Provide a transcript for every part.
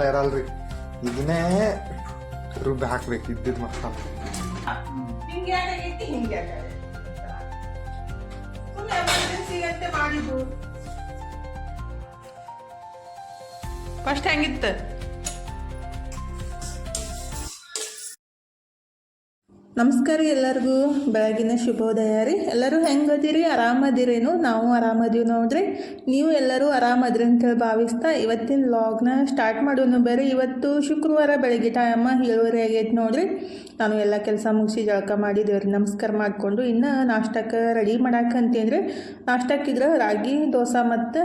ಮಸಾಲೆ ಇರಲ್ರಿ ಇದನ್ನೇ ರುಬ್ಬಿ ಹಾಕ್ಬೇಕು ಇದ್ದಿದ್ ಮಸಾಲೆ ಫಸ್ಟ್ ಯಾಕಾಗೈತಿ ನಮಸ್ಕಾರ ಎಲ್ಲರಿಗೂ. ಬೆಳಗಿನ ಶುಭೋದಯ ರೀ. ಎಲ್ಲರೂ ಹೆಂಗದಿರಿ ಆರಾಮದಿರೇನು ನಾವು ಆರಾಮದೀವಿ ನೋಡ್ರಿ. ನೀವು ಎಲ್ಲರೂ ಆರಾಮದ್ರಿ ಅಂತೇಳಿ ಭಾವಿಸ್ತಾ ಇವತ್ತಿನ ಲಾಗ್ನ ಸ್ಟಾರ್ಟ್ ಮಾಡೋನು ಬೇರೆ ಇವತ್ತು ಶುಕ್ರವಾರ ಬೆಳಗ್ಗೆ ಟೈಮ ಏಳುವರೆ ಆಗೈತೆ ನೋಡ್ರಿ. ನಾನು ಎಲ್ಲ ಕೆಲಸ ಮುಗಿಸಿ ಜಳಕ ಮಾಡಿ ದೇವ್ರಿಗೆ ನಮಸ್ಕಾರ ಮಾಡಿಕೊಂಡು ಇನ್ನು ನಾಷ್ಟಕ್ಕೆ ರೆಡಿ ಮಾಡಕ್ಕೆ ಅಂತೇಂದ್ರೆ ನಾಷ್ಟಕ್ಕಿದ್ರೆ ರಾಗಿ, ದೋಸೆ ಮತ್ತು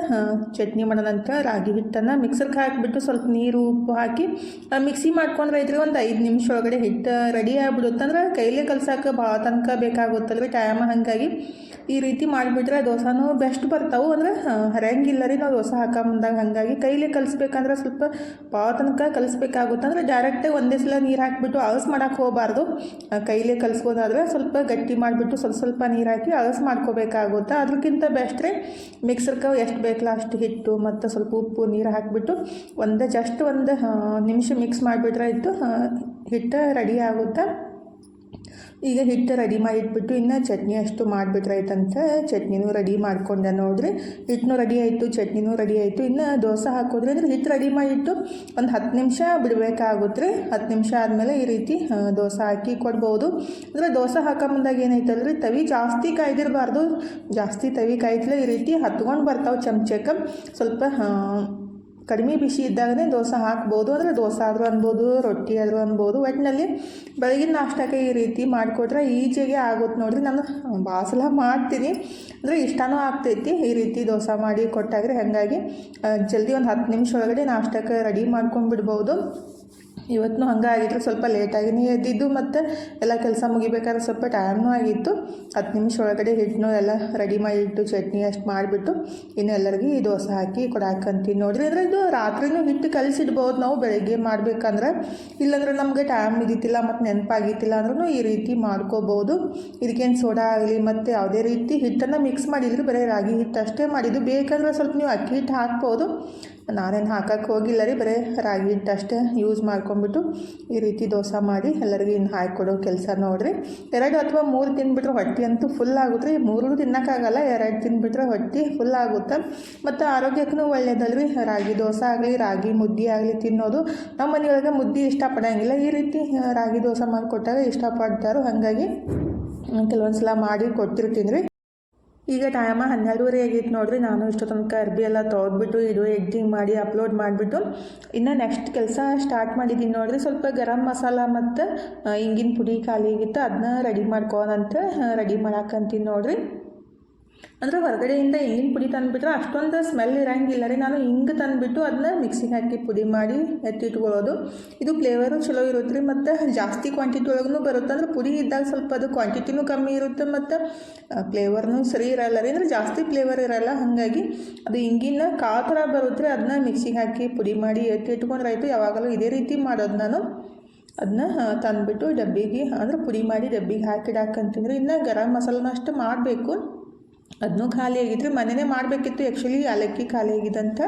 ಚಟ್ನಿ ಮಾಡೋಣಂತ ರಾಗಿ ಹಿಟ್ಟನ್ನು ಮಿಕ್ಸರ್ಗೆ ಹಾಕಿಬಿಟ್ಟು ಸ್ವಲ್ಪ ನೀರು, ಉಪ್ಪು ಹಾಕಿ ಮಿಕ್ಸಿ ಮಾಡ್ಕೊಂಡ್ರೆ ಐತ್ರಿ ಒಂದು ಐದು ನಿಮಿಷ ಒಳಗಡೆ ಹಿಟ್ಟು ರೆಡಿ ಆಗ್ಬಿಡುತ್ತಂದ್ರೆ ಕೈಲೇ ಕಲ್ಸೋಕೆ ಭಾಳ ತನಕ ಬೇಕಾಗುತ್ತಲ್ರಿ ಟೈಮ್. ಹಾಗಾಗಿ ಈ ರೀತಿ ಮಾಡಿಬಿಟ್ರೆ ದೋಸೆನೂ ಬೆಸ್ಟ್ ಬರ್ತಾವೆ. ಅಂದ್ರೆ ಹರಿಯಂಗಿಲ್ಲ ರೀ ನಾವು ದೋಸೆ ಹಾಕೋ ಬಂದಾಗ ಹಾಗಾಗಿ ಕೈಲೇ ಕಲಿಸ್ಬೇಕಂದ್ರೆ ಸ್ವಲ್ಪ ಭಾಳ ತನಕ ಕಲಿಸ್ಬೇಕಾಗುತ್ತೆ. ಅಂದ್ರೆ ಡೈರೆಕ್ಟಾಗಿ ಒಂದೇ ಸಲ ನೀರು ಹಾಕಿಬಿಟ್ಟು ಅಳಸ್ ಮಾಡೋಕೆ ಹೋಗಬಾರ್ದು. ಕೈಲೇ ಕಲಿಸ್ಬೋದಾದ್ರೆ ಸ್ವಲ್ಪ ಗಟ್ಟಿ ಮಾಡಿಬಿಟ್ಟು ಸ್ವಲ್ಪ ಸ್ವಲ್ಪ ನೀರು ಹಾಕಿ ಅಳಸ್ ಮಾಡ್ಕೋಬೇಕಾಗುತ್ತೆ. ಅದಕ್ಕಿಂತ ಬೆಸ್ಟ್ ರೀ ಮಿಕ್ಸರ್ಗೆ ಎಷ್ಟು ಬೇಕಲ್ಲ ಅಷ್ಟು ಹಿಟ್ಟು ಮತ್ತು ಸ್ವಲ್ಪ ಉಪ್ಪು ನೀರು ಹಾಕಿಬಿಟ್ಟು ಒಂದೇ ಜಸ್ಟ್ ಒಂದು ನಿಮಿಷ ಮಿಕ್ಸ್ ಮಾಡಿಬಿಟ್ರೆ ಇತ್ತು ಹಿಟ್ಟು ರೆಡಿ ಆಗುತ್ತೆ? ಈಗ ಹಿಟ್ಟು ರೆಡಿ ಮಾಡಿ ಇಟ್ಬಿಟ್ಟು ಇನ್ನು ಚಟ್ನಿ ಅಷ್ಟು ಮಾಡಿಬಿಟ್ರಾಯ್ತಂತ ಚಟ್ನಿನೂ ರೆಡಿ ಮಾಡ್ಕೊಂಡೆ ನೋಡ್ರಿ. ಹಿಟ್ಟನೂ ರೆಡಿ ಆಯಿತು, ಚಟ್ನಿನೂ ರೆಡಿ ಆಯಿತು. ಇನ್ನು ದೋಸೆ ಹಾಕೋದ್ರಿ ಅಂದರೆ ಹಿಟ್ಟು ರೆಡಿ ಮಾಡಿಟ್ಟು ಒಂದು ಹತ್ತು ನಿಮಿಷ ಬಿಡಬೇಕಾಗುತ್ತೆ. ರೀ ಹತ್ತು ನಿಮಿಷ ಆದಮೇಲೆ ಈ ರೀತಿ ದೋಸೆ ಹಾಕಿ ಕೊಡ್ಬೋದು. ಅಂದರೆ ದೋಸೆ ಹಾಕೋ ಮುಂದಾಗ ಏನೈತಲ್ರಿ ತವಿ ಜಾಸ್ತಿ ಕಾಯ್ದಿರಬಾರ್ದು. ಜಾಸ್ತಿ ತವಿ ಕಾಯ್ತಲೇ ಈ ರೀತಿ ಹತ್ಕೊಂಡು ಬರ್ತಾವೆ ಚಮಚಕ್ಕೆ. ಸ್ವಲ್ಪ ಕಡಿಮೆ ಬಿಸಿ ಇದ್ದಾಗನೇ ದೋಸೆ ಹಾಕ್ಬೋದು ಅಂದರೆ ದೋಸೆ ಆದರೂ ಅನ್ಬೋದು, ರೊಟ್ಟಿ ಆದರೂ ಅನ್ಬೋದು ಒಟ್ಟಿನಲ್ಲಿ ಬೆಳಗಿನ ನಾಷ್ಟಕ್ಕೆ ಈ ರೀತಿ ಮಾಡಿಕೊಟ್ರೆ ಈಜಿಗೆ ಆಗುತ್ತೆ ನೋಡಿರಿ. ನಾನು ಬಾಸಲ ಸಲ ಮಾಡ್ತೀನಿ, ಅಂದರೆ ಇಷ್ಟನೂ ಆಗ್ತೈತಿ. ಈ ರೀತಿ ದೋಸೆ ಮಾಡಿ ಕೊಟ್ಟಾಗ್ರೆ ಹಾಗಾಗಿ ಜಲ್ದಿ ಒಂದು ಹತ್ತು ನಿಮಿಷ ಒಳಗಡೆ ನಾಷ್ಟಕ್ಕೆ ರೆಡಿ ಮಾಡ್ಕೊಂಡ್ಬಿಡ್ಬೋದು. ಇವತ್ತು ಹಂಗೆ ಆಗಿತ್ತು ಸ್ವಲ್ಪ ಲೇಟಾಗಿನ ಎದ್ದಿದ್ದು ಮತ್ತು ಎಲ್ಲ ಕೆಲಸ ಮುಗಿಬೇಕಾದ್ರೆ ಸ್ವಲ್ಪ ಟೈಮ್ನೂ ಆಗಿತ್ತು. ಹತ್ತು ನಿಮಿಷ ಒಳಗಡೆ ಹಿಟ್ಟನ್ನು ಎಲ್ಲ ರೆಡಿ ಮಾಡಿಟ್ಟು ಚಟ್ನಿ ಅಷ್ಟು ಮಾಡಿಬಿಟ್ಟು ಇನ್ನು ಎಲ್ಲರಿಗೂ ಈ ದೋಸೆ ಹಾಕಿ ಕೊಡಾಕಂತೀನಿ ನೋಡ್ರಿ ಅಂದರೆ ಇದು ರಾತ್ರಿನೂ ಹಿಟ್ಟು ಕಲಿಸಿಡ್ಬೋದು ನಾವು, ಬೆಳಗ್ಗೆ ಮಾಡಬೇಕಂದ್ರೆ. ಇಲ್ಲಾಂದ್ರೆ ನಮಗೆ ಟೈಮ್ ಇದ್ದಿತ್ತಿಲ್ಲ ಮತ್ತು ನೆನಪಾಗಿತ್ತಿಲ್ಲ ಅಂದ್ರೂ ಈ ರೀತಿ ಮಾಡ್ಕೋಬೋದು. ಇದಕ್ಕೇನು ಸೋಡಾ ಆಗಲಿ ಮತ್ತು ಯಾವುದೇ ರೀತಿ ಹಿಟ್ಟನ್ನು ಮಿಕ್ಸ್ ಮಾಡಿದ್ರಿ ಬರೀ ರಾಗಿ ಹಿಟ್ಟು ಅಷ್ಟೇ ಮಾಡಿದ್ದು. ಬೇಕಂದ್ರೆ ಸ್ವಲ್ಪ ನೀವು ಅಕ್ಕಿ ಹಿಟ್ಟು ಹಾಕ್ಬೋದು. ನಾನೇನು ಹಾಕಕ್ಕೆ ಹೋಗಿಲ್ಲ ರೀ, ಬರೀ ರಾಗಿ ಹಿಟ್ಟು ಅಷ್ಟೇ ಯೂಸ್ ಮಾಡ್ಕೊಂಡ್ಬಿಟ್ಟು ಈ ರೀತಿ ದೋಸೆ ಮಾಡಿ ಎಲ್ಲರಿಗೂ ಇನ್ನು ಹಾಕಿಕೊಡೋ ಕೆಲಸ ನೋಡಿರಿ. ಎರಡು ಅಥವಾ ಮೂರು ತಿನ್ಬಿಟ್ರೆ ಹೊಟ್ಟೆ ಅಂತೂ ಫುಲ್ ಆಗುತ್ತೆ ರೀ, ಮೂರು ತಿನ್ನೋಕ್ಕಾಗಲ್ಲ, ಎರಡು ತಿನ್ಬಿಟ್ರೆ ಹೊಟ್ಟೆ ಫುಲ್ ಆಗುತ್ತೆ. ಮತ್ತು ಆರೋಗ್ಯಕ್ಕೂ ಒಳ್ಳೇದಲ್ರಿ, ರಾಗಿ ದೋಸೆ ಆಗಲಿ, ರಾಗಿ ಮುದ್ದೆ ಆಗಲಿ ತಿನ್ನೋದು. ನಮ್ಮ ಮನೆಯೊಳಗೆ ಮುದ್ದೆ ಇಷ್ಟಪಡೋಂಗಿಲ್ಲ, ಈ ರೀತಿ ರಾಗಿ ದೋಸೆ ಮಾಡಿಕೊಟ್ಟಾಗ ಇಷ್ಟಪಡ್ತಾರೋ, ಹಾಗಾಗಿ ಕೆಲವೊಂದು ಸಲ ಮಾಡಿ ಕೊಟ್ಟಿರ್ತೀನಿ ರೀ. ಈಗ ಟೈಮ ಹನ್ನೆರಡುವರೆ ಆಗೈತೆ ನೋಡ್ರಿ, ನಾನು ಇಷ್ಟು ತನಕ ಅರ್ಬಿ ಎಲ್ಲ ತೊಗೊದ್ಬಿಟ್ಟು ಇದು ಎಡಿಟಿಂಗ್ ಮಾಡಿ ಅಪ್ಲೋಡ್ ಮಾಡಿಬಿಟ್ಟು ಇನ್ನು ನೆಕ್ಸ್ಟ್ ಕೆಲಸ ಸ್ಟಾರ್ಟ್ ಮಾಡಿದ್ದೀನಿ ನೋಡ್ರಿ, ಸ್ವಲ್ಪ ಗರಂ ಮಸಾಲ ಮತ್ತು ಹಿಂಗಿನ ಪುಡಿ ಖಾಲಿ ಆಗಿತ್ತು ಅದನ್ನ ರೆಡಿ ಮಾಡ್ಕೋನಂತ ರೆಡಿ ಮಾಡಾಕಂತೀನಿ ನೋಡ್ರಿ. ಅಂದರೆ ಹೊರಗಡೆಯಿಂದ ಏನು ಪುಡಿ ತಂದುಬಿಟ್ರೆ ಅಷ್ಟೊಂದು ಸ್ಮೆಲ್ ಇರೋಂಗಿಲ್ಲ ರೀ. ನಾನು ಹಿಂಗೆ ತಂದುಬಿಟ್ಟು ಅದನ್ನ ಮಿಕ್ಸಿಗೆ ಹಾಕಿ ಪುಡಿ ಮಾಡಿ ಎತ್ತಿಟ್ಕೊಳ್ಳೋದು. ಇದು ಫ್ಲೇವರು ಚಲೋ ಇರುತ್ತೆ ರೀ. ಮತ್ತು ಜಾಸ್ತಿ ಕ್ವಾಂಟಿಟಿ ಒಳಗೂ ಬರುತ್ತೆ. ಅಂದ್ರೆ ಪುಡಿ ಇದ್ದಾಗ ಸ್ವಲ್ಪ ಅದು ಕ್ವಾಂಟಿಟಿನೂ ಕಮ್ಮಿ ಇರುತ್ತೆ ಮತ್ತು ಫ್ಲೇವರ್ನೂ ಸರಿ ಇರಲ್ಲ ರೀ. ಅಂದರೆ ಜಾಸ್ತಿ ಫ್ಲೇವರ್ ಇರಲ್ಲ. ಹಾಗಾಗಿ ಅದು ಹಿಂಗಿನ ಕಾ ಥರ ಬರುತ್ತೆ ಅದನ್ನ ಮಿಕ್ಸಿಗೆ ಹಾಕಿ ಪುಡಿ ಮಾಡಿ ಎತ್ತಿ ಆಯಿತು. ಯಾವಾಗಲೂ ಇದೇ ರೀತಿ ಮಾಡೋದು ನಾನು. ಅದನ್ನ ತಂದುಬಿಟ್ಟು ಡಬ್ಬಿಗೆ, ಅಂದ್ರೆ ಪುಡಿ ಮಾಡಿ ಡಬ್ಬಿಗೆ ಹಾಕಿಡಾಕಂತಂದ್ರೆ ಇನ್ನು ಗರಂ ಮಸಾಲನ ಅಷ್ಟು ಮಾಡಬೇಕು. ಅದನ್ನೂ ಖಾಲಿ ಆಗಿದ್ರೆ ಮನೆಯೇ ಮಾಡಬೇಕಿತ್ತು. ಆ್ಯಕ್ಚುಲಿ ಅಲಕ್ಕಿ ಖಾಲಿ ಆಗಿದಂತ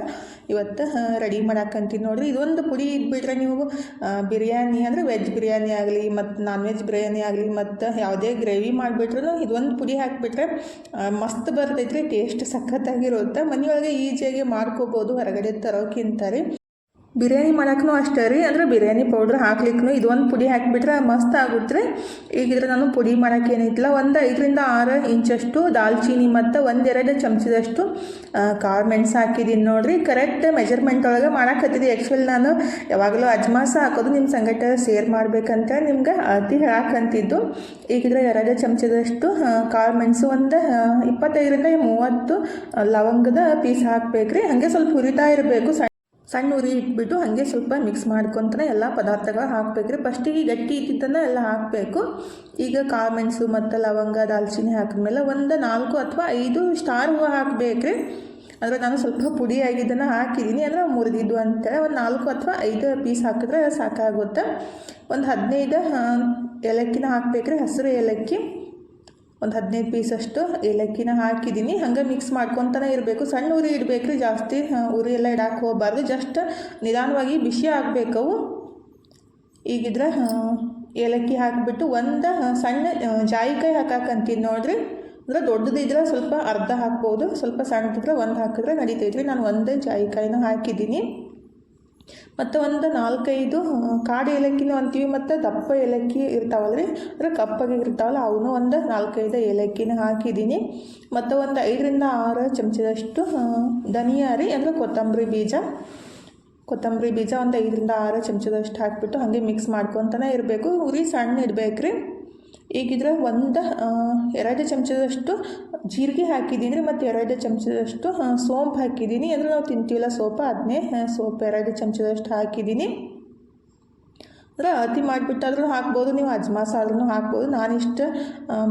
ಇವತ್ತು ರೆಡಿ ಮಾಡಾಕಂತೀನಿ ನೋಡಿರಿ. ಇದೊಂದು ಪುಡಿ ಇದ್ಬಿಟ್ರೆ ನೀವು ಬಿರಿಯಾನಿ ಅಂದರೆ ವೆಜ್ ಬಿರಿಯಾನಿ ಆಗಲಿ, ಮತ್ತು ನಾನ್ ವೆಜ್ ಬಿರಿಯಾನಿ ಆಗಲಿ, ಮತ್ತು ಯಾವುದೇ ಗ್ರೇವಿ ಮಾಡಿಬಿಟ್ರು ಇದೊಂದು ಪುಡಿ ಹಾಕಿಬಿಟ್ರೆ ಮಸ್ತ್ ಬರ್ತೈತ್ರಿ ಟೇಸ್ಟ್ ಸಖತ್ತಾಗಿರುತ್ತೆ. ಮನೆಯೊಳಗೆ ಈಜಿಯಾಗಿ ಮಾಡ್ಕೋಬೋದು, ಹೊರಗಡೆ ತರೋಕ್ಕಿಂತ ರೀ. ಬಿರಿಯಾನಿ ಮಾಡೋಕ್ಕೂ ಅಷ್ಟೇ ರೀ, ಅಂದರೆ ಬಿರಿಯಾನಿ ಪೌಡ್ರ್ ಹಾಕ್ಲಿಕ್ಕೂ ಇದೊಂದು ಪುಡಿ ಹಾಕಿಬಿಟ್ರೆ ಮಸ್ತ್ ಆಗುತ್ತೆ ಈಗಿದ್ರೆ ನಾನು ಪುಡಿ ಮಾಡೋಕ್ಕೆ ಏನೈತಿಲ್ಲ ಒಂದು ಐದರಿಂದ ಆರು ಇಂಚಷ್ಟು ದಾಲ್ಚೀನಿ ಮತ್ತು ಒಂದೆರಡು ಚಮಚದಷ್ಟು ಕಾಳು ಮೆಣಸು ಹಾಕಿದ್ದೀನಿ ನೋಡಿರಿ. ಕರೆಕ್ಟ್ ಮೆಜರ್ಮೆಂಟ್ ಒಳಗೆ ಮಾಡೋಕ್ಕತ್ತಿದ್ದೆ ಆ್ಯಕ್ಚುಲಿ ನಾನು ಯಾವಾಗಲೂ ಅಜ್ಮಾಸ ಹಾಕೋದು ನಿಮ್ಮ ಸಂಗಟ ಸೇರ್ ಮಾಡಬೇಕಂತ ನಿಮ್ಗೆ ಅತಿ ಹೇಳಕ್ಕಂತಿದ್ದು ಈಗಿದ್ರೆ ಎರಡು ಚಮಚದಷ್ಟು ಕಾಳು ಮೆಣಸು ಒಂದು ಇಪ್ಪತ್ತೈದರಿಂದ ಮೂವತ್ತು ಲವಂಗದ ಪೀಸ್ ಹಾಕಬೇಕ್ರಿ. ಹಾಗೆ ಸ್ವಲ್ಪ ಹುರಿತಾ ಇರಬೇಕು, ಸಣ್ಣ ಸಣ್ಣ ಉರಿ ಇಟ್ಬಿಟ್ಟು ಹಾಗೆ ಸ್ವಲ್ಪ ಮಿಕ್ಸ್ ಮಾಡ್ಕೊತಾನೆ ಎಲ್ಲ ಪದಾರ್ಥಗಳು ಹಾಕಬೇಕ್ರಿ. ಫಸ್ಟಿಗೆ ಗಟ್ಟಿ ಇದ್ದಿದ್ದನ್ನು ಎಲ್ಲ ಹಾಕಬೇಕು. ಈಗ ಕಾಳು ಮೆಣಸು ಮತ್ತು ಲವಂಗ, ದಾಲ್ಚಿನ್ನಿ ಹಾಕಿದ್ಮೇಲೆ ಒಂದು ನಾಲ್ಕು ಅಥವಾ ಐದು ಸ್ಟಾರ್ ಹೂವು ಹಾಕಬೇಕ್ರಿ. ಅಂದರೆ ನಾನು ಸ್ವಲ್ಪ ಪುಡಿ ಆಗಿದ್ದನ್ನು ಹಾಕಿದ್ದೀನಿ ಅಂದರೆ ಮುರಿದಿದ್ದು ಅಂತೇಳಿ ಒಂದು ನಾಲ್ಕು ಅಥವಾ ಐದು ಪೀಸ್ ಹಾಕಿದ್ರೆ ಸಾಕಾಗುತ್ತೆ. ಒಂದು ಹದಿನೈದು ಏಲಕ್ಕಿನ ಹಾಕಬೇಕ್ರಿ. ಹಸಿರು ಏಲಕ್ಕಿ. ಒಂದು ಹದಿನೈದು ಪೀಸಷ್ಟು ಏಲಕ್ಕಿನ ಹಾಕಿದ್ದೀನಿ. ಹಂಗೆ ಮಿಕ್ಸ್ ಮಾಡ್ಕೊತಾನೆ ಇರಬೇಕು. ಸಣ್ಣ ಉರಿ ಇಡಬೇಕ್ರಿ, ಜಾಸ್ತಿ ಉರಿ ಎಲ್ಲ ಇಡಕ್ಕೆ ಹೋಗಬಾರ್ದು. ಜಸ್ಟ್ ನಿಧಾನವಾಗಿ ಬಿಸಿ ಆಗಬೇಕವು ಈಗಿದ್ರೆ ಏಲಕ್ಕಿ ಹಾಕಿಬಿಟ್ಟು ಒಂದು ಸಣ್ಣ ಜಾಯಿಕಾಯಿ ಹಾಕಾಕಂತೀನಿ ನೋಡ್ರಿ. ಅಂದ್ರೆ ದೊಡ್ಡದಿದ್ರೆ ಸ್ವಲ್ಪ ಅರ್ಧ ಹಾಕ್ಬೋದು, ಸ್ವಲ್ಪ ಸಣ್ಣದಿದ್ರೆ ಒಂದು ಹಾಕಿದ್ರೆ ನಡೀತೈತ್ರಿ. ನಾನು ಒಂದೇ ಜಾಯಿಕಾಯಿನ ಹಾಕಿದ್ದೀನಿ. ಮತ್ತು ಒಂದು ನಾಲ್ಕೈದು ಕಾಡು ಏಲಕ್ಕಿನೂ ಅಂತೀವಿ, ಮತ್ತು ದಪ್ಪ ಏಲಕ್ಕಿ ಇರ್ತಾವಲ್ರಿ? ಅಂದರೆ ಕಪ್ಪಾಗಿ ಇರ್ತಾವಲ್ಲ ಅವನು ಒಂದು ನಾಲ್ಕೈದು ಏಲಕ್ಕಿನ ಹಾಕಿದ್ದೀನಿ. ಮತ್ತು ಒಂದು ಐದರಿಂದ ಆರು ಚಮಚದಷ್ಟು ಧನಿಯಾ ರೀ, ಅಂದರೆ ಕೊತ್ತಂಬರಿ ಬೀಜ. ಕೊತ್ತಂಬರಿ ಬೀಜ ಒಂದು ಐದರಿಂದ ಆರು ಚಮಚದಷ್ಟು ಹಾಕಿಬಿಟ್ಟು ಹಾಗೆ ಮಿಕ್ಸ್ ಮಾಡ್ಕೊತಾನೆ ಇರಬೇಕು. ಉರಿ ಸಣ್ಣ ಇಡಬೇಕ್ರಿ. ಈಗಿದ್ರೆ ಒಂದು ಎರಡು ಚಮಚದಷ್ಟು ಜೀರಿಗೆ ಹಾಕಿದ್ದೀನಿ ರೀ ಮತ್ತು ಎರಡು ಚಮಚದಷ್ಟು ಸೋಂಪು ಹಾಕಿದ್ದೀನಿ. ಅಂದರೆ ನಾವು ತಿಂತೀವಲ್ಲ ಸೋಪ ಅದನ್ನೇ ಸೋಪ್, ಎರಡು ಚಮಚದಷ್ಟು ಹಾಕಿದ್ದೀನಿ. ಅಂದ್ರೆ ಅತಿ ಮಾಡಿಬಿಟ್ಟಾದ್ರೂ ಹಾಕ್ಬೋದು, ನೀವು ಅಜ್ಮಾಸ್ ಆದ್ರೂ ಹಾಕ್ಬೋದು. ನಾನಿಷ್ಟು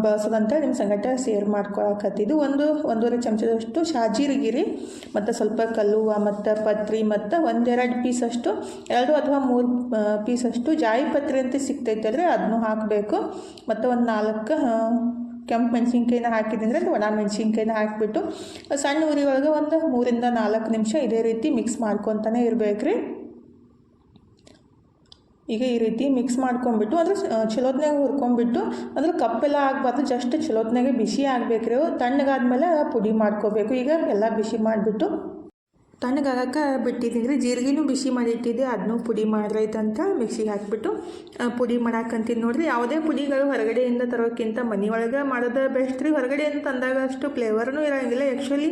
ಬಳಸೋದಂತ ನಿಮ್ಮ ಸಂಗಟ ಸೇರ್ ಮಾಡ್ಕೊಳಕತ್ತಿದ್ದು. ಒಂದು, ಒಂದೂವರೆ ಚಮಚದಷ್ಟು ಶಾಜಿರಿಗಿರಿ, ಮತ್ತು ಸ್ವಲ್ಪ ಕಲ್ಲುವ, ಮತ್ತು ಪತ್ರಿ, ಮತ್ತು ಒಂದೆರಡು ಪೀಸಷ್ಟು, ಎರಡು ಅಥವಾ ಮೂರು ಪೀಸಷ್ಟು ಜಾಯಿ ಪತ್ರಿ ಅಂತ ಸಿಗ್ತೈತೆ ಅಂದರೆ ಅದನ್ನು ಹಾಕಬೇಕು. ಮತ್ತು ಒಂದು ನಾಲ್ಕು ಕೆಂಪು ಮೆಣಸಿನ್ಕಾಯಿನ ಹಾಕಿದ್ದೀನಿ ಅಂದರೆ ಒಣ ಮೆಣಸಿನ್ಕಾಯಿನ ಹಾಕಿಬಿಟ್ಟು, ಸಣ್ಣ ಉರಿ ಒಳಗೆ ಒಂದು ಮೂರಿಂದ ನಾಲ್ಕು ನಿಮಿಷ ಇದೇ ರೀತಿ ಮಿಕ್ಸ್ ಮಾಡ್ಕೊತಾನೆ ಇರಬೇಕ್ರಿ. ಈಗ ಈ ರೀತಿ ಮಿಕ್ಸ್ ಮಾಡ್ಕೊಂಡ್ಬಿಟ್ಟು ಅದ್ರ ಚಲೋತ್ನಾಗ ಹುರ್ಕೊಂಡ್ಬಿಟ್ಟು ಅದ್ರ ಕಪ್ಪೆಲ್ಲ ಆಗಬಾರ್ದು, ಜಸ್ಟ್ ಚಲೋತ್ನಾಗೆ ಬಿಸಿ ಆಗ್ಬೇಕ್ರಿ. ತಣ್ಣಗಾದ್ಮೇಲೆ ಪುಡಿ ಮಾಡ್ಕೋಬೇಕು. ಈಗ ಎಲ್ಲ ಬಿಸಿ ಮಾಡಿಬಿಟ್ಟು ತಣ್ಣಗಾಗಕ್ಕೆ ಬಿಟ್ಟಿದ್ದೀನಿ ರೀ ಜೀರಿಗೆನೂ ಬಿಸಿ ಮಾಡಿ ಇಟ್ಟಿದ್ದೆ. ಅದನ್ನೂ ಪುಡಿ ಮಾಡಿದ್ರೈತಂತ ಮಿಕ್ಸಿಗೆ ಹಾಕಿಬಿಟ್ಟು ಪುಡಿ ಮಾಡಾಕಂತೀನಿ ನೋಡ್ರಿ. ಯಾವುದೇ ಪುಡಿಗಳು ಹೊರಗಡೆಯಿಂದ ತರೋಕ್ಕಿಂತ ಮನೆಯೊಳಗೆ ಮಾಡೋದು ಬೆಸ್ಟ್ ರೀ. ಹೊರಗಡೆಯಿಂದ ತಂದಾಗ ಅಷ್ಟು ಫ್ಲೇವರ್ನೂ ಇರೋಂಗಿಲ್ಲ. ಆ್ಯಕ್ಚುಲಿ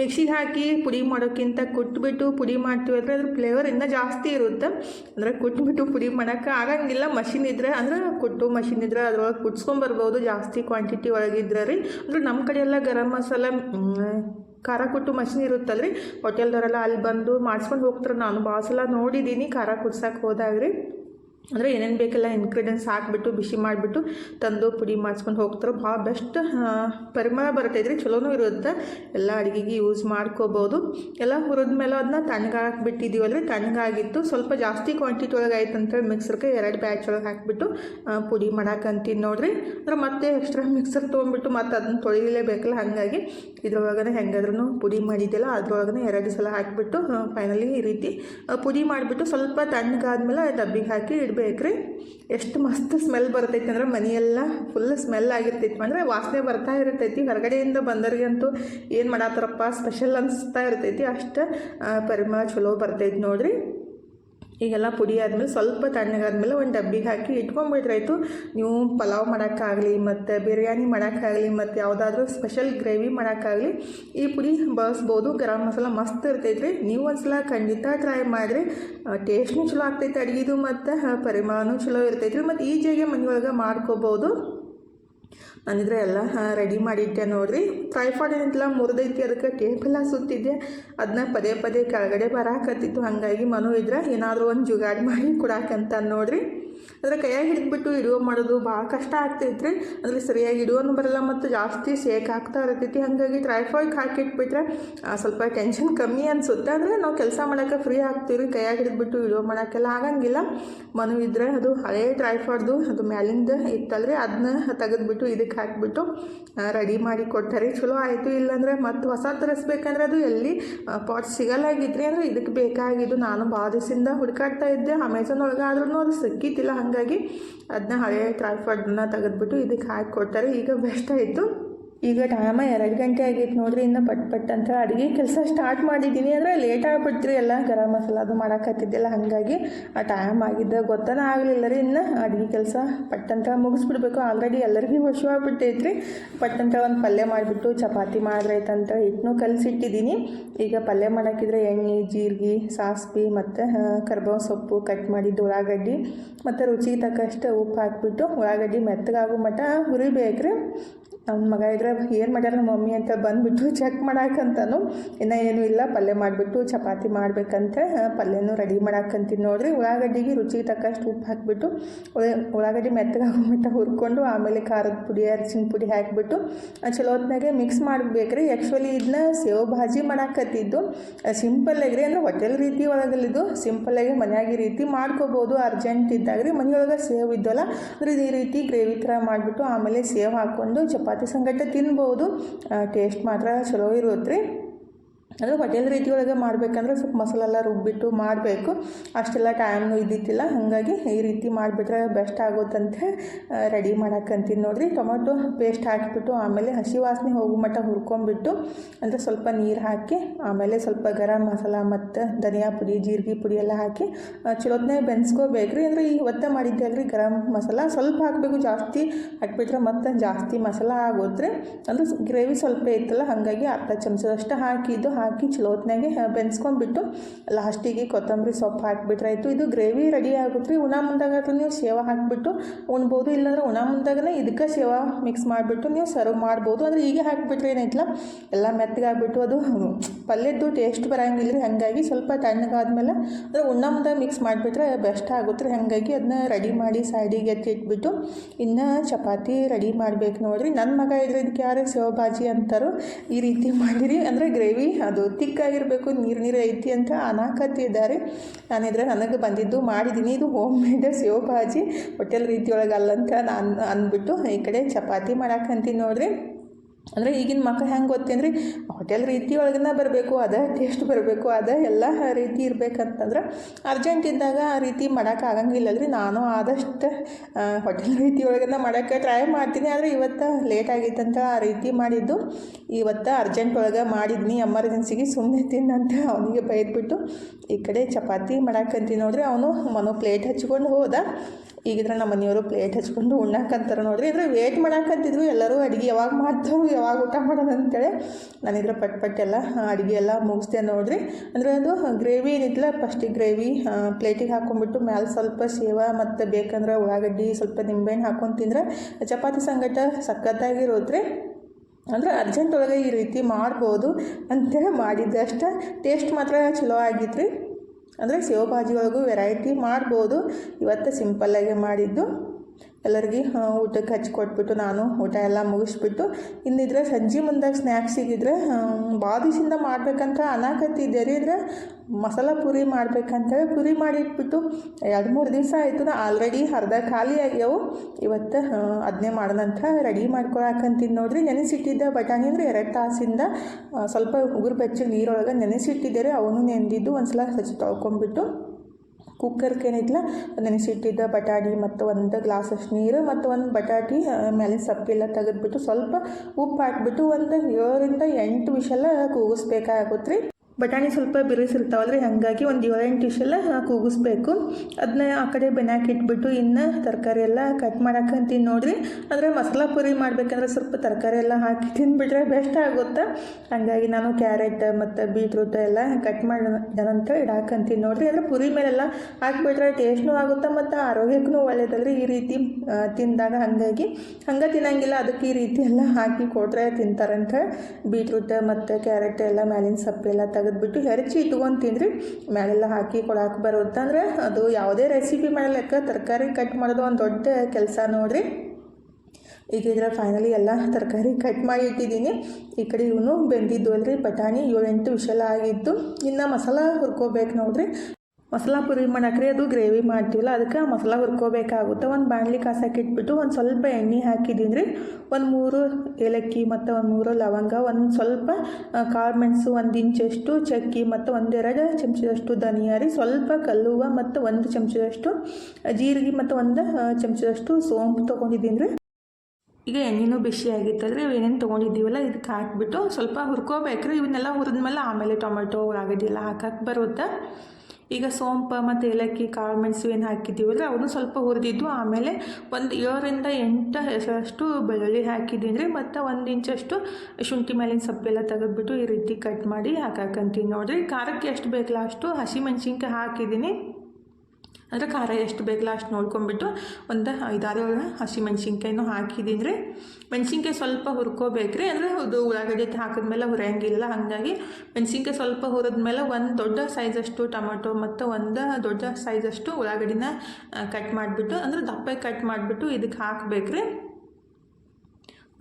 ಮಿಕ್ಸಿಗೆ ಹಾಕಿ ಪುಡಿ ಮಾಡೋಕ್ಕಿಂತ ಕುಟ್ಬಿಟ್ಟು ಪುಡಿ ಮಾಡ್ತೀವಿ ಅಂದರೆ ಅದ್ರ ಫ್ಲೇವರ್ ಇನ್ನೂ ಜಾಸ್ತಿ ಇರುತ್ತೆ. ಅಂದರೆ ಕುಟ್ಬಿಟ್ಟು ಪುಡಿ ಮಾಡೋಕ್ಕೆ ಆಗಂಗಿಲ್ಲ. ಮಷಿನ್ ಇದ್ದರೆ ಅಂದ್ರೆ ಕುಟ್ಟು ಮಷಿನ್ ಇದ್ರೆ ಅದ್ರೊಳಗೆ ಕುಟ್ಸ್ಕೊಂಬರ್ಬೋದು ಜಾಸ್ತಿ ಕ್ವಾಂಟಿಟಿ ಒಳಗಿದ್ರೆ ರೀ. ಅಂದರೆ ನಮ್ಮ ಕಡೆ ಎಲ್ಲ ಗರಂ ಮಸಾಲೆ ಖಾರ ಕುಟ್ಟು ಮಷಿನ್ ಇರುತ್ತಲ್ರಿ. ಹೋಟೆಲ್ದವರೆಲ್ಲ ಅಲ್ಲಿ ಬಂದು ಮಾಡಿಸ್ಕೊಂಡು ಹೋಗ್ತಾರೆ. ನಾನು ಭಾಳ ಸಲ ನೋಡಿದ್ದೀನಿ ಖಾರ ಕುಟ್ಸೋಕೆ ಹೋದಾಗ ರೀ. ಅಂದರೆ ಏನೇನು ಬೇಕೆಲ್ಲ ಇನ್ಗ್ರೀಡಿಯೆಂಟ್ಸ್ ಹಾಕಿಬಿಟ್ಟು, ಬಿಸಿ ಮಾಡಿಬಿಟ್ಟು ತಂದು ಪುಡಿ ಮಾಡಿಸ್ಕೊಂಡು ಹೋಗ್ತಾರೆ, ಭಾಳ ಬೆಸ್ಟ್ ಪರಿಮಳ ಬರುತ್ತೆ. ಇದ್ರೆ ಚಲೋನೂ ಇರುತ್ತೆ. ಎಲ್ಲ ಅಡುಗೆಗೆ ಯೂಸ್ ಮಾಡ್ಕೋಬೋದು. ಎಲ್ಲ ಹುರಿದ ಮೇಲೆ ಅದನ್ನ ತಣ್ಣಗಾಕಿ ಬಿಟ್ಟಿದ್ದೀವಲ್ರಿ ತಣ್ಣಗಾಗಿತ್ತು ಸ್ವಲ್ಪ ಜಾಸ್ತಿ ಕ್ವಾಂಟಿಟಿ ಒಳಗೆ ಆಯ್ತು ಅಂತೇಳಿ ಮಿಕ್ಸರ್ಗೆ ಎರಡು ಬ್ಯಾಚ್ ಒಳಗೆ ಹಾಕಿಬಿಟ್ಟು ಪುಡಿ ಮಾಡಾಕಂತೀನಿ ನೋಡ್ರಿ. ಅಂದ್ರೆ ಮತ್ತೆ ಎಕ್ಸ್ಟ್ರಾ ಮಿಕ್ಸರ್ ತೊಗೊಂಡ್ಬಿಟ್ಟು ಮತ್ತೆ ಅದನ್ನ ತೊಳಿಲೇಬೇಕಲ್ಲ, ಹಾಗಾಗಿ ಇದ್ರೊಳಗನೆ ಹೆಂಗಾದ್ರೂ ಪುಡಿ ಮಾಡಿದ್ದೆಲ್ಲ ಅದ್ರೊಳಗನೆ ಎರಡು ಸಲ ಹಾಕಿಬಿಟ್ಟು ಫೈನಲಿ ಈ ರೀತಿ ಪುಡಿ ಮಾಡಿಬಿಟ್ಟು ಸ್ವಲ್ಪ ತಣ್ಣಗಾದ್ಮೇಲೆ ಡಬ್ಬಿಗೆ ಹಾಕಿ ಇಡಬೇಕ್ರಿ ಎಷ್ಟು ಮಸ್ತ್ ಸ್ಮೆಲ್ ಬರ್ತೈತಿ ಅಂದ್ರೆ ಮನೆಯೆಲ್ಲ ಫುಲ್ ಸ್ಮೆಲ್ ಆಗಿರ್ತೈತಿ. ಅಂದರೆ ವಾಸನೆ ಬರ್ತಾ ಇರ್ತೈತಿ. ಹೊರಗಡೆಯಿಂದ ಬಂದವ್ರಿಗಂತೂ ಏನು ಮಾಡತ್ತಾರಪ್ಪ ಸ್ಪೆಷಲ್ ಅನಿಸ್ತಾ ಇರ್ತೈತಿ. ಅಷ್ಟು ಪರಿಮಳ ಚಲೋ ಬರ್ತೈತಿ ನೋಡ್ರಿ. ಈಗೆಲ್ಲ ಪುಡಿ ಆದಮೇಲೆ ಸ್ವಲ್ಪ ತಣ್ಣಗಾದ್ಮೇಲೆ ಒಂದು ಡಬ್ಬಿಗೆ ಹಾಕಿ ಇಟ್ಕೊಂಡ್ಬಿಟ್ರಾಯ್ತು ನೀವು ಪಲಾವ್ ಮಾಡೋಕ್ಕಾಗಲಿ ಮತ್ತು ಬಿರಿಯಾನಿ ಮಾಡೋಕ್ಕಾಗಲಿ ಮತ್ತು ಯಾವುದಾದ್ರೂ ಸ್ಪೆಷಲ್ ಗ್ರೇವಿ ಮಾಡೋಕ್ಕಾಗಲಿ ಈ ಪುಡಿ ಬಳಸ್ಬೋದು. ಗರಂ ಮಸಾಲ ಮಸ್ತ್ ಇರ್ತೈತೆ ರೀ ನೀವು ಒಂದ್ಸಲ ಖಂಡಿತ ಟ್ರೈ ಮಾಡಿರಿ. ಟೇಸ್ಟ್ನೂ ಚಲೋ ಆಗ್ತೈತೆ ಅಡುಗೆದು ಮತ್ತು ಪರಿಮಾಣ ಚಲೋ ಇರ್ತೈತೆ ರೀ ಮತ್ತು ಈಜಿಯಾಗಿ ಮನೆಯೊಳಗೆ ಮಾಡ್ಕೋಬೋದು. ನಾನಿದ್ರೆ ಎಲ್ಲ ರೆಡಿ ಮಾಡಿಟ್ಟೆ ನೋಡ್ರಿ. ಟ್ರೈಫಾಡ್ ಏನಿಲ್ಲ ಮುರಿದೈತಿ ಅದಕ್ಕೆ ಟೇಪೆಲ್ಲ ಸುತ್ತಿದ್ದೆ. ಅದನ್ನ ಪದೇ ಪದೇ ಕೆಳಗಡೆ ಬರಾಕತ್ತಿತ್ತು. ಹಾಗಾಗಿ ಮನು ಇದ್ರೆ ಏನಾದರೂ ಒಂದು ಜುಗಾಡಿ ಮಾಡಿ ಕೊಡಾಕಂತ ನೋಡ್ರಿ. ಅದ್ರ ಕೈಯಾಗಿ ಹಿಡಿದ್ಬಿಟ್ಟು ಇಡುವ ಮಾಡೋದು ಭಾಳ ಕಷ್ಟ ಆಗ್ತೈತ್ರಿ. ಅದರಲ್ಲಿ ಸರಿಯಾಗಿ ಇಡುವನು ಬರಲ್ಲ ಮತ್ತು ಜಾಸ್ತಿ ಶೇಕ್ ಆಗ್ತಾ ಇರ್ತೈತಿ. ಹಾಗಾಗಿ ಟ್ರೈಫಾಯ್ಗೆ ಹಾಕಿಟ್ಬಿಟ್ರೆ ಸ್ವಲ್ಪ ಟೆನ್ಷನ್ ಕಮ್ಮಿ ಅನಿಸುತ್ತೆ. ಅಂದರೆ ನಾವು ಕೆಲಸ ಮಾಡೋಕ್ಕೆ ಫ್ರೀ ಆಗ್ತೀವಿ ಕೈಯಾಗಿ ಹಿಡಿದ್ಬಿಟ್ಟು ಇಡುವ ಮಾಡೋಕ್ಕೆಲ್ಲ ಆಗಂಗಿಲ್ಲ. ಮನು ಇದ್ದರೆ ಅದು ಹಳೇ ಟ್ರೈಫಾಯ್ಡ್ದು ಅದು ಮ್ಯಾಲಿಂದ ಇತ್ತಲ್ರಿ. ಅದನ್ನ ತೆಗೆದ್ಬಿಟ್ಟು ಇದಕ್ಕೆ ಹಾಕಿಬಿಟ್ಟು ರೆಡಿ ಮಾಡಿ ಕೊಟ್ಟರೆ ಚಲೋ ಆಯಿತು. ಇಲ್ಲಾಂದರೆ ಮತ್ತು ಹೊಸ ತರಿಸ್ಬೇಕಂದ್ರೆ ಅದು ಎಲ್ಲಿ ಪಾಟ್ ಸಿಗಲ್ಲಾಗಿದ್ರಿ ಅಂದರೆ ಇದಕ್ಕೆ ಬೇಕಾಗಿದ್ದು ನಾನು ಬಾದಿಸಿಂದ ಹುಡುಕಾಡ್ತಾ ಇದ್ದೆ. ಅಮೆಝಾನ್ ಒಳಗೆ ಆದ್ರೂ ಅದು ಸಿಕ್ಕಿತ್ತಿಲ್ಲ. ಹಾಗಾಗಿ ಅದನ್ನ ಹಳೆಯ ಟ್ರೈಫಾಡ್ನ ತೆಗೆದ್ಬಿಟ್ಟು ಇದಕ್ಕೆ ಹಾಕಿ ಕೊಡ್ತಾರೆ. ಈಗ ಬೆಸ್ಟ್ ಆಯಿತು. ಈಗ ಟೈಮ ಎರಡು ಗಂಟೆ ಆಗೈತೆ ನೋಡ್ರಿ, ಇನ್ನು ಪಟ್ ಪಟ್ ಅಂತ ಅಡುಗೆ ಕೆಲಸ ಸ್ಟಾರ್ಟ್ ಮಾಡಿದ್ದೀನಿ. ಅಂದರೆ ಲೇಟ್ ಆಗ್ಬಿಡ್ತ್ರಿ ಎಲ್ಲ, ಗರಂ ಮಸಾಲ ಅದು ಮಾಡೋಕ್ಕತ್ತಿದ್ದಿಲ್ಲ ಹಾಗಾಗಿ ಆ ಟೈಮ್ ಆಗಿದ್ದ ಗೊತ್ತನ ಆಗಲಿಲ್ಲ ರೀ. ಇನ್ನು ಅಡುಗೆ ಕೆಲಸ ಪಟ್ಟಂತ ಮುಗಿಸ್ಬಿಡ್ಬೇಕು. ಆಲ್ರೆಡಿ ಎಲ್ಲರಿಗೂ ಆಗ್ಬಿಟ್ಟೈತ್ರಿ. ಪಟ್ ಅಂತ ಒಂದು ಪಲ್ಯ ಮಾಡಿಬಿಟ್ಟು ಚಪಾತಿ ಮಾಡಿದ್ರೈತಂತ ಹಿಟ್ಟನ್ನು ಕಲಸಿಟ್ಟಿದ್ದೀನಿ. ಈಗ ಪಲ್ಯ ಮಾಡೋಕ್ಕಿದ್ರೆ ಎಣ್ಣೆ, ಜೀರಿಗೆ ಸಾಸ್ಪಿ ಮತ್ತು ಕರ್ಬೇವು ಸೊಪ್ಪು ಕಟ್ ಮಾಡಿದ್ದು ಉಳ್ಳಾಗಡ್ಡಿ ಮತ್ತು ರುಚಿಗೆ ತಕ್ಕಷ್ಟು ಉಪ್ಪು ಹಾಕ್ಬಿಟ್ಟು ಉಳ್ಳಾಗಡ್ಡಿ ಮೆತ್ತಗಾಗೋ ಮಟ್ಟ ಹುರಿಬೇಕ್ರಿ. ನಮ್ಮ ಮಗ ಇದ್ರೆ ಏನು ಮಾಡ್ಯಾರ ನಮ್ಮ ಮಮ್ಮಿ ಅಂತ ಬಂದುಬಿಟ್ಟು ಚೆಕ್ ಮಾಡಾಕಂತಾನು, ಇನ್ನೂ ಏನೂ ಇಲ್ಲ, ಪಲ್ಯ ಮಾಡಿಬಿಟ್ಟು ಚಪಾತಿ ಮಾಡ್ಬೇಕಂತ ಪಲ್ಯನೂ ರೆಡಿ ಮಾಡಾಕಂತೀನಿ ನೋಡಿರಿ. ಉಳ್ಳಾಗಡ್ಡಿಗೆ ರುಚಿಗೆ ತಕ್ಕಷ್ಟು ಉಪ್ಪು ಹಾಕಿಬಿಟ್ಟು ಉಳ್ಳಾಗಡ್ಡಿ ಮೆತ್ತಗೆ ಮಟ್ಟ ಹುರ್ಕೊಂಡು, ಆಮೇಲೆ ಖಾರದ ಪುಡಿ, ಅರಿಶಿನ ಪುಡಿ ಹಾಕಿಬಿಟ್ಟು ಚಲೋ ಹೊತ್ನಾಗೆ ಮಿಕ್ಸ್ ಮಾಡಬೇಕ್ರಿ. ಆ್ಯಕ್ಚುಲಿ ಇದನ್ನ ಸೇವ್ ಭಾಜಿ ಮಾಡಾಕತ್ತಿದ್ದು ಸಿಂಪಲ್ಲಾಗಿ ರೀ ಅಂದರೆ ಹೋಟೆಲ್ ರೀತಿ ಒಳಗಲ್ಲಿದ್ದು ಸಿಂಪಲ್ಲಾಗಿ ಮನ್ಯಾಗ ರೀತಿ ಮಾಡ್ಕೋಬೋದು. ಅರ್ಜೆಂಟ್ ಇದ್ದಾಗ ರೀ ಮನೆಯೊಳಗೆ ಸೇವ್ ಇದ್ದಲ್ಲ, ಅಂದರೆ ಈ ರೀತಿ ಗ್ರೇವಿ ಥರ ಮಾಡಿಬಿಟ್ಟು ಆಮೇಲೆ ಸೇವ್ ಹಾಕ್ಕೊಂಡು ಚಪಾತಿ ಚಪಾತಿ ಸಂಗಟ ತಿನ್ಬೋದು. ಟೇಸ್ಟ್ ಮಾತ್ರ ಚಲೋ ಇರುತ್ತೆ ರೀ ಅದು ಹೋಟೆಲ್ ರೀತಿ ಒಳಗೆ ಮಾಡಬೇಕಂದ್ರೆ ಸ್ವಲ್ಪ ಮಸಾಲೆಲ್ಲ ರುಬ್ಬಿಟ್ಟು ಮಾಡಬೇಕು. ಅಷ್ಟೆಲ್ಲ ಟೈಮ್ನು ಇದ್ದಿತ್ತಿಲ್ಲ ಹಾಗಾಗಿ ಈ ರೀತಿ ಮಾಡಿಬಿಟ್ರೆ ಬೆಸ್ಟ್ ಆಗುತ್ತಂತೆ. ರೆಡಿ ಮಾಡಕ್ಕಂತೀನಿ ನೋಡಿರಿ. ಟೊಮೊಟೊ ಪೇಸ್ಟ್ ಹಾಕಿಬಿಟ್ಟು ಆಮೇಲೆ ಹಸಿ ವಾಸನೆ ಹೋಗೋ ಮಟ್ಟ ಹುರ್ಕೊಂಬಿಟ್ಟು ಅಂದರೆ ಸ್ವಲ್ಪ ನೀರು ಹಾಕಿ, ಆಮೇಲೆ ಸ್ವಲ್ಪ ಗರಂ ಮಸಾಲ ಮತ್ತು ಧನಿಯಾ ಪುಡಿ, ಜೀರಿಗೆ ಪುಡಿ ಎಲ್ಲ ಹಾಕಿ ಚಲೋತ್ನೇ ಬೆನ್ಸ್ಕೋಬೇಕು ರೀ ಅಂದರೆ ಒತ್ತೆ ಮಾಡಿದ್ದೆ ಅಲ್ರಿ ಗರಂ ಮಸಾಲ. ಸ್ವಲ್ಪ ಹಾಕಬೇಕು, ಜಾಸ್ತಿ ಹಾಕಿಬಿಟ್ರೆ ಮತ್ತೆ ಜಾಸ್ತಿ ಮಸಾಲ ಆಗೋದ್ರೆ ಅಂದ್ರೆ ಗ್ರೇವಿ ಸ್ವಲ್ಪ ಇತ್ತಲ್ಲ, ಹಾಗಾಗಿ ಅರ್ಧ ಚಮಚದಷ್ಟು ಹಾಕಿದ್ದು ಹಾಕಿ ಚಲೋತ್ನಾಗೆ ಬೆನ್ಸ್ಕೊಂಡ್ಬಿಟ್ಟು ಲಾಸ್ಟಿಗೆ ಕೊತ್ತಂಬರಿ ಸೊಪ್ಪು ಹಾಕಿಬಿಟ್ರೆ ಆಯಿತು. ಇದು ಗ್ರೇವಿ ರೆಡಿ ಆಗುತ್ತೆ. ರೀ ಉಣ ಮುಂದಾಗ ನೀವು ಶೇವ ಹಾಕಿಬಿಟ್ಟು ಉಣ್ಬೋದು, ಇಲ್ಲಾಂದ್ರೆ ಉಣ ಮುಂದಾಗನೇ ಇದಕ್ಕೆ ಸೇವ ಮಿಕ್ಸ್ ಮಾಡಿಬಿಟ್ಟು ನೀವು ಸರ್ವ್ ಮಾಡ್ಬೋದು. ಅಂದರೆ ಈಗ ಹಾಕಿಬಿಟ್ರೆ ಏನೈತಲ್ಲ ಎಲ್ಲ ಮೆತ್ತಗಾಗ್ಬಿಟ್ಟು ಅದು ಪಲ್ಯದ್ದು ಟೇಸ್ಟ್ ಬರೋಂಗಿಲ್ಲ ರೀ ಹಾಗಾಗಿ ಸ್ವಲ್ಪ ತಣ್ಣಗಾದ್ಮೇಲೆ ಅಂದರೆ ಉಣ್ಣ ಮುಂದಾಗ ಮಿಕ್ಸ್ ಮಾಡಿಬಿಟ್ರೆ ಬೆಸ್ಟ್ ಆಗುತ್ತೆ. ರೀ ಹಾಗಾಗಿ ಅದನ್ನ ರೆಡಿ ಮಾಡಿ ಸೈಡಿಗೆ ಎತ್ತಿಟ್ಬಿಟ್ಟು ಇನ್ನು ಚಪಾತಿ ರೆಡಿ ಮಾಡ್ಬೇಕು ನೋಡಿರಿ. ನನ್ನ ಮಗ ಇದ್ರೆ ಇದಕ್ಕೆ ಯಾರು ಸೇವ್ ಭಾಜಿ ಅಂತಾರೋ ಈ ರೀತಿ ಮಾಡಿರಿ. ಅಂದರೆ ಗ್ರೇವಿ ಅದು ತಿಕ್ಕಾಗಿರಬೇಕು, ನೀರು ನೀರು ಐತಿ ಅಂತ ಅನಾಕತ್ತಿದ್ದಾರೆ ಇದ್ರೆ ನನಗೆ ಬಂದಿದ್ದು ಮಾಡಿದ್ದೀನಿ ಇದು home made sev bhaji hotel ರೀತಿ ಒಳಗೆ ಅಲ್ಲಂತ ನಾನು ಅಂದ್ಬಿಟ್ಟು ಈ ಕಡೆ ಚಪಾತಿ ಮಾಡಕ್ಕಂತೀನಿ ನೋಡ್ರಿ. ಅಂದರೆ ಈಗಿನ ಮಕ್ಳು ಹೆಂಗೆ ಗೊತ್ತೇನ್ರಿ? ಹೋಟೆಲ್ ರೀತಿ ಒಳಗಿನ ಬರಬೇಕು, ಅದ ಟೇಸ್ಟ್ ಬರಬೇಕು, ಅದ ಎಲ್ಲ ರೀತಿ ಇರಬೇಕಂತಂದ್ರೆ ಅರ್ಜೆಂಟ್ ಇದ್ದಾಗ ಆ ರೀತಿ ಮಾಡೋಕೆ ಆಗಂಗಿಲ್ಲ ರೀ ನಾನು ಆದಷ್ಟು ಹೋಟೆಲ್ ರೀತಿ ಒಳಗಿನ ಮಾಡೋಕ್ಕೆ ಟ್ರೈ ಮಾಡ್ತೀನಿ. ಆದರೆ ಇವತ್ತು ಲೇಟ್ ಆಗಿತ್ತಂತ ಆ ರೀತಿ ಮಾಡಿದ್ದು. ಇವತ್ತು ಅರ್ಜೆಂಟ್ ಒಳಗೆ ಮಾಡಿದ್ನಿ. ಎಮರ್ಜೆನ್ಸಿಗೆ ಸುಮ್ಮನೆ ತಿನ್ನಂತ ಅವನಿಗೆ ಬೈದ್ಬಿಟ್ಟು ಈ ಕಡೆ ಚಪಾತಿ ಮಾಡಕ್ಕಂತೀನಿ ನೋಡ್ರಿ. ಅವನು ಮನೋ ಪ್ಲೇಟ್ ಹಚ್ಕೊಂಡು ಹೋದ. ಈಗಿದ್ರೆ ನಮ್ಮ ಮನೆಯವರು ಪ್ಲೇಟ್ ಹಚ್ಕೊಂಡು ಉಣ್ಣಕ್ಕಂತಾರ ನೋಡ್ರಿ. ಇದ್ರೆ ವೇಟ್ ಮಾಡಾಕಂತಿದ್ರು ಎಲ್ಲರೂ ಅಡುಗೆ ಯಾವಾಗ ಮಾಡ್ತಾರೋ, ಯಾವಾಗ ಊಟ ಮಾಡೋದು ಅಂತೇಳಿ ನಾನಿದ್ರೆ ಪಟ್ ಪಟ್ ಎಲ್ಲ ಅಡುಗೆ ಎಲ್ಲ ಮುಗಿಸ್ದೆ ನೋಡ್ರಿ. ಅಂದರೆ ಅದು ಗ್ರೇವಿ ಏನಿತ್ತಲ್ಲ ಫಸ್ಟಿಗೆ ಗ್ರೇವಿ ಪ್ಲೇಟಿಗೆ ಹಾಕೊಂಡ್ಬಿಟ್ಟು ಮ್ಯಾಲೆ ಸ್ವಲ್ಪ ಸೇವ ಮತ್ತು ಬೇಕಂದ್ರೆ ಉಳ್ಳಾಗಡ್ಡಿ, ಸ್ವಲ್ಪ ನಿಂಬೆಹಣ್ಣು ಹಾಕೊಂಡು ತಿಂದರೆ ಚಪಾತಿ ಸಂಗಟ ಸಖತ್ತಾಗಿರೋದ್ರಿ ಅಂದ್ರೆ ಅರ್ಜೆಂಟ್ ಒಳಗೆ ಈ ರೀತಿ ಮಾಡ್ಬೋದು ಅಂತೇಳಿ ಮಾಡಿದ್ದೆ ಟೇಸ್ಟ್ ಮಾತ್ರ ಚಲೋ ಆಗಿತ್ತು ರೀ ಅಂದರೆ ಸೇವ್ ಭಾಜಿ ಒಳಗೂ ವೆರೈಟಿ ಮಾಡ್ಬೋದು. ಇವತ್ತು ಸಿಂಪಲ್ಲಾಗೆ ಮಾಡಿದ್ದು. ಎಲ್ಲರಿಗೆ ಊಟಕ್ಕೆ ಹಚ್ಕೊಟ್ಬಿಟ್ಟು ನಾನು ಊಟ ಎಲ್ಲ ಮುಗಿಸ್ಬಿಟ್ಟು ಇನ್ನಿದ್ರೆ ಸಂಜೆ ಮುಂದಾಗ ಸ್ನ್ಯಾಕ್ಸ್ ಸಿಗಿದ್ರೆ ಭಾಳ ಮಾಡಬೇಕಂತ ಅನಾಕತ್ತಿದ್ದೆ ರೀ ಇದ್ರೆ, ಮಸಾಲ ಪೂರಿ ಮಾಡ್ಬೇಕಂತೇಳಿ ಪೂರಿ ಮಾಡಿಟ್ಬಿಟ್ಟು, ಎರಡು ಮೂರು ದಿವಸ ಆಯಿತು ನಾ ಆಲ್ರೆಡಿ ಅರ್ಧ ಖಾಲಿ ಆಗ್ಯಾವು. ಇವತ್ತು ಅದನ್ನೇ ಮಾಡೋಣಂತ ರೆಡಿ ಮಾಡ್ಕೊಳಕಂತೀನಿ ನೋಡ್ರಿ. ನೆನೆಸಿಟ್ಟಿದ್ದೆ ಬಟಾಣಿ ಅಂದರೆ ಎರಡು ತಾಸಿಂದ ಸ್ವಲ್ಪ ಉಗುರು ಬೆಚ್ಚಗೆ ನೀರೊಳಗೆ ನೆನೆಸಿಟ್ಟಿದ್ದೆ ರೀ. ಅವನು ನೆಂದಿದ್ದು ಒಂದು ಸಲ ಹಚ್ಚಿ ತೊಳ್ಕೊಂಬಿಟ್ಟು ಕುಕ್ಕರ್ಗೆ ಏನೈತಲ್ಲ ನೆನೆಸಿಟ್ಟಿದ್ದ ಬಟಾಟಿ ಮತ್ತು ಒಂದು ಗ್ಲಾಸಷ್ಟು ನೀರು ಮತ್ತು ಒಂದು ಬಟಾಟಿ ಮೇಲೆ ಸಪ್ಪೆಲ್ಲ ತೆಗೆದ್ಬಿಟ್ಟು ಸ್ವಲ್ಪ ಉಪ್ಪು ಹಾಕ್ಬಿಟ್ಟು ಒಂದು ಏಳರಿಂದ ಎಂಟು ವಿಷಲ ಕೂಗಿಸ್ಬೇಕಾಗುತ್ತೆ ರೀ ಬಟಾಣಿ ಸ್ವಲ್ಪ ಬಿರುಸಿರ್ತಾವಲ್ರಿ, ಹಾಗಾಗಿ ಒಂದು ಏಳೆಂಟು ವಿಷಲ ಕೂಗಿಸ್ಬೇಕು ಅದನ್ನ ಆ ಕಡೆ ಬೆನ್ಯಾಕೆ ಇಟ್ಬಿಟ್ಟು ಇನ್ನು ತರಕಾರಿ ಎಲ್ಲ ಕಟ್ ಮಾಡಕ್ಕಂತೀನಿ ನೋಡಿರಿ. ಅಂದರೆ ಮಸಾಲ ಪುರಿ ಮಾಡಬೇಕಂದ್ರೆ ಸ್ವಲ್ಪ ತರಕಾರಿ ಎಲ್ಲ ಹಾಕಿ ತಿಂದುಬಿಟ್ರೆ ಬೆಸ್ಟ್ ಆಗುತ್ತೆ. ಹಾಗಾಗಿ ನಾನು ಕ್ಯಾರೆಟ್ ಮತ್ತು ಬೀಟ್ರೂಟ್ ಎಲ್ಲ ಕಟ್ ಮಾಡಿದಂತ ಇಡಾಕಂತೀನಿ ನೋಡಿರಿ. ಅಂದರೆ ಪುರಿ ಮೇಲೆಲ್ಲ ಹಾಕಿಬಿಟ್ರೆ ಟೇಸ್ಟ್ನೂ ಆಗುತ್ತೆ ಮತ್ತು ಆರೋಗ್ಯಕ್ಕೂ ಒಳ್ಳೆಯದಲ್ರಿ ಈ ರೀತಿ ತಿಂದಾಗ. ಹಾಗಾಗಿ ಹಂಗೆ ತಿನ್ನಂಗಿಲ್ಲ, ಅದಕ್ಕೆ ಈ ರೀತಿ ಎಲ್ಲ ಹಾಕಿ ಕೊಟ್ಟರೆ ತಿಂತಾರಂತ. ಬೀಟ್ರೂಟ್ ಮತ್ತು ಕ್ಯಾರೆಟ್ ಎಲ್ಲ ಮ್ಯಾಲಿನ ಸಪ್ಪೆಲ್ಲ ತೆಗೆದ್ಬಿಟ್ಟು ಹೆರಚಿ ಇಟ್ಕೊಂಡು ತಿಂದ್ರಿ ಮೇಲೆಲ್ಲ ಹಾಕಿ ಕೊಡಕ್ಕೆ ಬರುತ್ತಂದ್ರೆ ಅದು ಯಾವುದೇ ರೆಸಿಪಿ ಮಾಡಲಿಕ್ಕೆ ತರಕಾರಿ ಕಟ್ ಮಾಡೋದು ಒಂದು ದೊಡ್ಡ ಕೆಲಸ ನೋಡಿರಿ. ಈಗ ಇದ್ರ ಫೈನಲಿ ಎಲ್ಲ ತರಕಾರಿ ಕಟ್ ಮಾಡಿ ಇಟ್ಟಿದ್ದೀನಿ. ಈ ಕಡೆ ಇವನು ಬೆಂದಿದ್ದು ಅಲ್ರಿ, ಬಟಾಣಿ, ಏಳೆಂಟು ವಿಶಲ ಆಗಿತ್ತು ಇನ್ನು ಮಸಾಲ ಹುರ್ಕೋಬೇಕು ನೋಡ್ರಿ. ಮಸಾಲ ಪುರಿ ಮಾಡಕ್ರಿ, ಅದು ಗ್ರೇವಿ ಮಾಡ್ತೀವಲ್ಲ, ಅದಕ್ಕೆ ಮಸಾಲ ಹುರ್ಕೋಬೇಕಾಗುತ್ತೆ. ಒಂದು ಬಾಣಲಿ ಕಾಸಕ್ಕೆ ಇಟ್ಬಿಟ್ಟು ಒಂದು ಸ್ವಲ್ಪ ಎಣ್ಣೆ ಹಾಕಿದ್ದೀನಿ ರೀ ಒಂದು ಮೂರು ಏಲಕ್ಕಿ ಮತ್ತು ಒಂದು ಮೂರು ಲವಂಗ, ಒಂದು ಸ್ವಲ್ಪ ಕಾಳು ಮೆಣಸು ಒಂದು ಇಂಚಷ್ಟು, ಚಕ್ಕಿ ಮತ್ತು ಒಂದೆರಡು ಚಮಚದಷ್ಟು ಧನಿಯಾ ರೀ, ಸ್ವಲ್ಪ ಕಲ್ಲುವ ಮತ್ತು ಒಂದು ಚಮಚದಷ್ಟು, ಜೀರಿಗೆ ಮತ್ತು ಒಂದು ಚಮಚದಷ್ಟು ಸೋಂಪು ತೊಗೊಂಡಿದ್ದೀನಿ ರೀ ಈಗ ಎಣ್ಣೆನೂ ಬಿಸಿ ಆಗಿತ್ತಂದರೆ ಏನೇನು ತೊಗೊಂಡಿದ್ದೀವಲ್ಲ ಇದಕ್ಕೆ ಹಾಕ್ಬಿಟ್ಟು ಸ್ವಲ್ಪ ಹುರ್ಕೋಬೇಕ್ರಿ. ಇವನ್ನೆಲ್ಲ ಹುರಿದ್ಮೇಲೆ ಆಮೇಲೆ ಟೊಮೆಟೊ, ಉಳ್ಳಾಗಡ್ಡಿ ಎಲ್ಲ ಹಾಕಕ್ಕೆ ಬರುತ್ತೆ? ಈಗ ಸೋಂಪು ಮತ್ತು ಏಲಕ್ಕಿ, ಕಾಳು, ಮೆಣಸು ಏನು ಅಂದರೆ ಅವನು ಸ್ವಲ್ಪ ಹುರಿದಿದ್ದು ಆಮೇಲೆ ಒಂದು ಏಳರಿಂದ ಎಂಟು ಹೆಸರಷ್ಟು ಬೆಳ್ಳುಳ್ಳಿ ಹಾಕಿದ್ದೀನಿ ಮತ್ತು ಒಂದು ಇಂಚಷ್ಟು ಶುಂಠಿ ಮೇಲಿನ ಸೊಪ್ಪೆಲ್ಲ ತೆಗೆದ್ಬಿಟ್ಟು ಈ ರೀತಿ ಕಟ್ ಮಾಡಿ ಹಾಕಾಕಂತೀನಿ ನೋಡಿರಿ. ಖಾರಕ್ಕೆ ಎಷ್ಟು ಬೇಕಲ್ಲ ಅಷ್ಟು ಹಸಿಮೆಣ್ಸಿನ್ಕಾಯಿ ಹಾಕಿದ್ದೀನಿ. ಅಂದರೆ ಖಾರ ಎಷ್ಟು ಬೇಕಲ್ಲ ಅಷ್ಟು ನೋಡ್ಕೊಂಡ್ಬಿಟ್ಟು ಒಂದು ಐದಾರು ಹಸಿಮೆಣ್ಸಿನ್ಕಾಯಿನೂ ಹಾಕಿದ್ದೀನಿ ರೀ. ಮೆಣಸಿನ್ಕಾಯಿ ಸ್ವಲ್ಪ ಹುರ್ಕೋಬೇಕ್ರಿ. ಅಂದರೆ ಅದು ಉಳ್ಳಾಗಡ್ಡೆ ಹಾಕಿದ್ಮೇಲೆ ಹುರಿಯಂಗಿಲ್ಲ. ಹಾಗಾಗಿ ಮೆಣಸಿನ್ಕಾಯಿ ಸ್ವಲ್ಪ ಹುರಿದ್ಮೇಲೆ ಒಂದು ದೊಡ್ಡ ಸೈಜಷ್ಟು ಟೊಮೆಟೊ ಮತ್ತು ಒಂದು ದೊಡ್ಡ ಸೈಜಷ್ಟು ಉಳ್ಳಾಗಡ್ಡಿನ ಕಟ್ ಮಾಡಿಬಿಟ್ಟು ಅಂದರೆ ದಪ್ಪ ಕಟ್ ಮಾಡಿಬಿಟ್ಟು ಇದಕ್ಕೆ ಹಾಕಬೇಕ್ರಿ.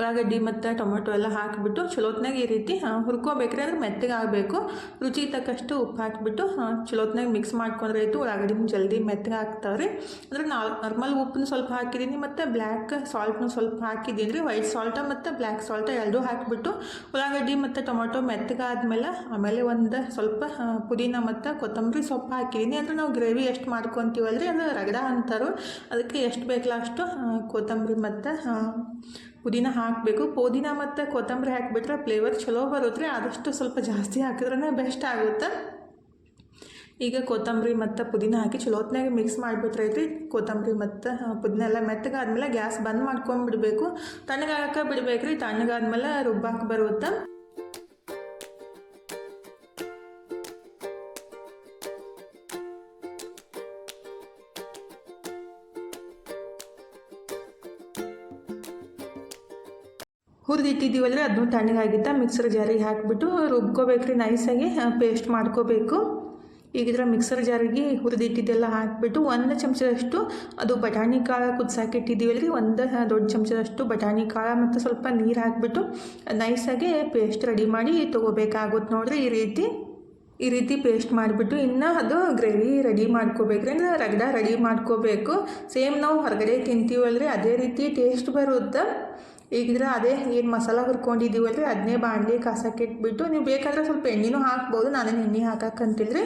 ಉಳ್ಳಾಗಡ್ಡಿ ಮತ್ತು ಟೊಮೊಟೊ ಎಲ್ಲ ಹಾಕಿಬಿಟ್ಟು ಚಲೋತ್ನಾಗ ಈ ರೀತಿ ಹುರ್ಕೋಬೇಕ್ರಿ ಅಂದ್ರೆ ಮೆತ್ತಗೆ ಆಗಬೇಕು. ರುಚಿಗೆ ತಕ್ಕಷ್ಟು ಉಪ್ಪು ಹಾಕಿಬಿಟ್ಟು ಚಲೋತ್ನಾಗ ಮಿಕ್ಸ್ ಮಾಡ್ಕೊಂಡ್ರೆ ಆಯಿತು ಉಳ್ಳಾಗಡ್ಡಿನ ಜಲ್ದಿ ಮೆತ್ತಗೆ ಹಾಕ್ತಾವೆ ರೀ ಅಂದ್ರೆ ನಾರ್ಮಲ್ ಉಪ್ಪನ್ನು ಸ್ವಲ್ಪ ಹಾಕಿದ್ದೀನಿ ಮತ್ತು ಬ್ಲ್ಯಾಕ್ ಸಾಲ್ಟ್ನು ಸ್ವಲ್ಪ ಹಾಕಿದ್ದೀನಿ ರೀ ವೈಟ್ ಸಾಲ್ಟ ಮತ್ತು ಬ್ಲ್ಯಾಕ್ ಸಾಲ್ಟ ಎರಡೂ ಹಾಕಿಬಿಟ್ಟು, ಉಳ್ಳಾಗಡ್ಡಿ ಮತ್ತು ಟೊಮೊಟೊ ಮೆತ್ತಗಾದ್ಮೇಲೆ ಆಮೇಲೆ ಒಂದು ಸ್ವಲ್ಪ ಪುದೀನ ಮತ್ತು ಕೊತ್ತಂಬರಿ ಸೊಪ್ಪು ಹಾಕಿದ್ದೀನಿ ಅಂದರೆ ನಾವು ಗ್ರೇವಿ ಎಷ್ಟು ಮಾಡ್ಕೊತೀವಲ್ರಿ? ಅದು ರಗಡ ಅಂತಾರೋ. ಅದಕ್ಕೆ ಎಷ್ಟು ಬೇಕಲ್ಲ ಅಷ್ಟು ಕೊತ್ತಂಬರಿ ಮತ್ತು ಪುದೀನ ಹಾಕಬೇಕು. ಪುದೀನ ಮತ್ತು ಕೊತ್ತಂಬರಿ ಹಾಕಿಬಿಟ್ರೆ ಫ್ಲೇವರ್ ಚಲೋ ಬರುತ್ತೆ. ಆದಷ್ಟು ಸ್ವಲ್ಪ ಜಾಸ್ತಿ ಹಾಕಿದ್ರೇ ಬೆಸ್ಟ್ ಆಗುತ್ತೆ. ಈಗ ಕೊತ್ತಂಬರಿ ಮತ್ತು ಪುದೀನ ಹಾಕಿ ಚಲೋತ್ನಾಗ ಮಿಕ್ಸ್ ಮಾಡಿಬಿಟ್ರೈತ್ರಿ. ಕೊತ್ತಂಬರಿ ಮತ್ತು ಪುದೀನ ಎಲ್ಲ ಮೆತ್ತಗಾದ್ಮೇಲೆ ಗ್ಯಾಸ್ ಬಂದ್ ಮಾಡ್ಕೊಂಡ್ಬಿಡ್ಬೇಕು ಬಿಡ್ಬೇಕು ರೀ ತಣ್ಣಗಾದ್ಮೇಲೆ ರುಬ್ಬಾಕ ಬರುತ್ತೆ. ಹುರಿದಿಟ್ಟಿದ್ದೀವಲ್ರಿ ಅದನ್ನು ತಣ್ಣಗಾಗಿದ್ದ ಮಿಕ್ಸರ್ ಜಾರಿಗೆ ಹಾಕಿಬಿಟ್ಟು ರುಬ್ಕೋಬೇಕ್ರಿ ನೈಸಾಗಿ ಪೇಸ್ಟ್ ಮಾಡ್ಕೋಬೇಕು. ಈಗಿದ್ರೆ ಮಿಕ್ಸರ್ ಜಾರಿಗೆ ಹುರಿದಿಟ್ಟಿದ್ದೆಲ್ಲ ಹಾಕಿಬಿಟ್ಟು ಒಂದು ಚಮಚದಷ್ಟು, ಅದು ಬಟಾಣಿ ಕಾಳು ಕುದಿಸಾಕಿಟ್ಟಿದ್ದೀವಲ್ರಿ ಒಂದು ದೊಡ್ಡ ಚಮಚದಷ್ಟು ಬಟಾಣಿ ಕಾಳು ಮತ್ತು ಸ್ವಲ್ಪ ನೀರು ಹಾಕಿಬಿಟ್ಟು ನೈಸಾಗಿ ಪೇಸ್ಟ್ ರೆಡಿ ಮಾಡಿ ತೊಗೋಬೇಕಾಗುತ್ತೆ ನೋಡ್ರಿ ಈ ರೀತಿ. ಈ ರೀತಿ ಪೇಸ್ಟ್ ಮಾಡಿಬಿಟ್ಟು ಇನ್ನು ಅದು ಗ್ರೇವಿ ರೆಡಿ ಮಾಡ್ಕೋಬೇಕ್ರಿ, ಅಂದರೆ ರಗಡ ರೆಡಿ ಮಾಡ್ಕೋಬೇಕು. ಸೇಮ್ ನಾವು ಹೊರಗಡೆ ತಿಂತೀವಲ್ರಿ, ಅದೇ ರೀತಿ ಟೇಸ್ಟ್ ಬರುತ್ತೆ. ಈಗಿದ್ರೆ ಅದೇ ಏನು ಮಸಾಲ ಹುರ್ಕೊಂಡಿದ್ದೀವಲ್ರಿ ಅದನ್ನೇ ಬಾಣಲಿ ಕಾಸಕ್ಕೆ ಇಟ್ಬಿಟ್ಟು ನೀವು ಬೇಕಾದರೆ ಸ್ವಲ್ಪ ಎಣ್ಣೆನೂ ಹಾಕ್ಬೋದು. ನಾನೇನು ಎಣ್ಣೆ ಹಾಕಕ್ಕಂತಿದ್ರೆ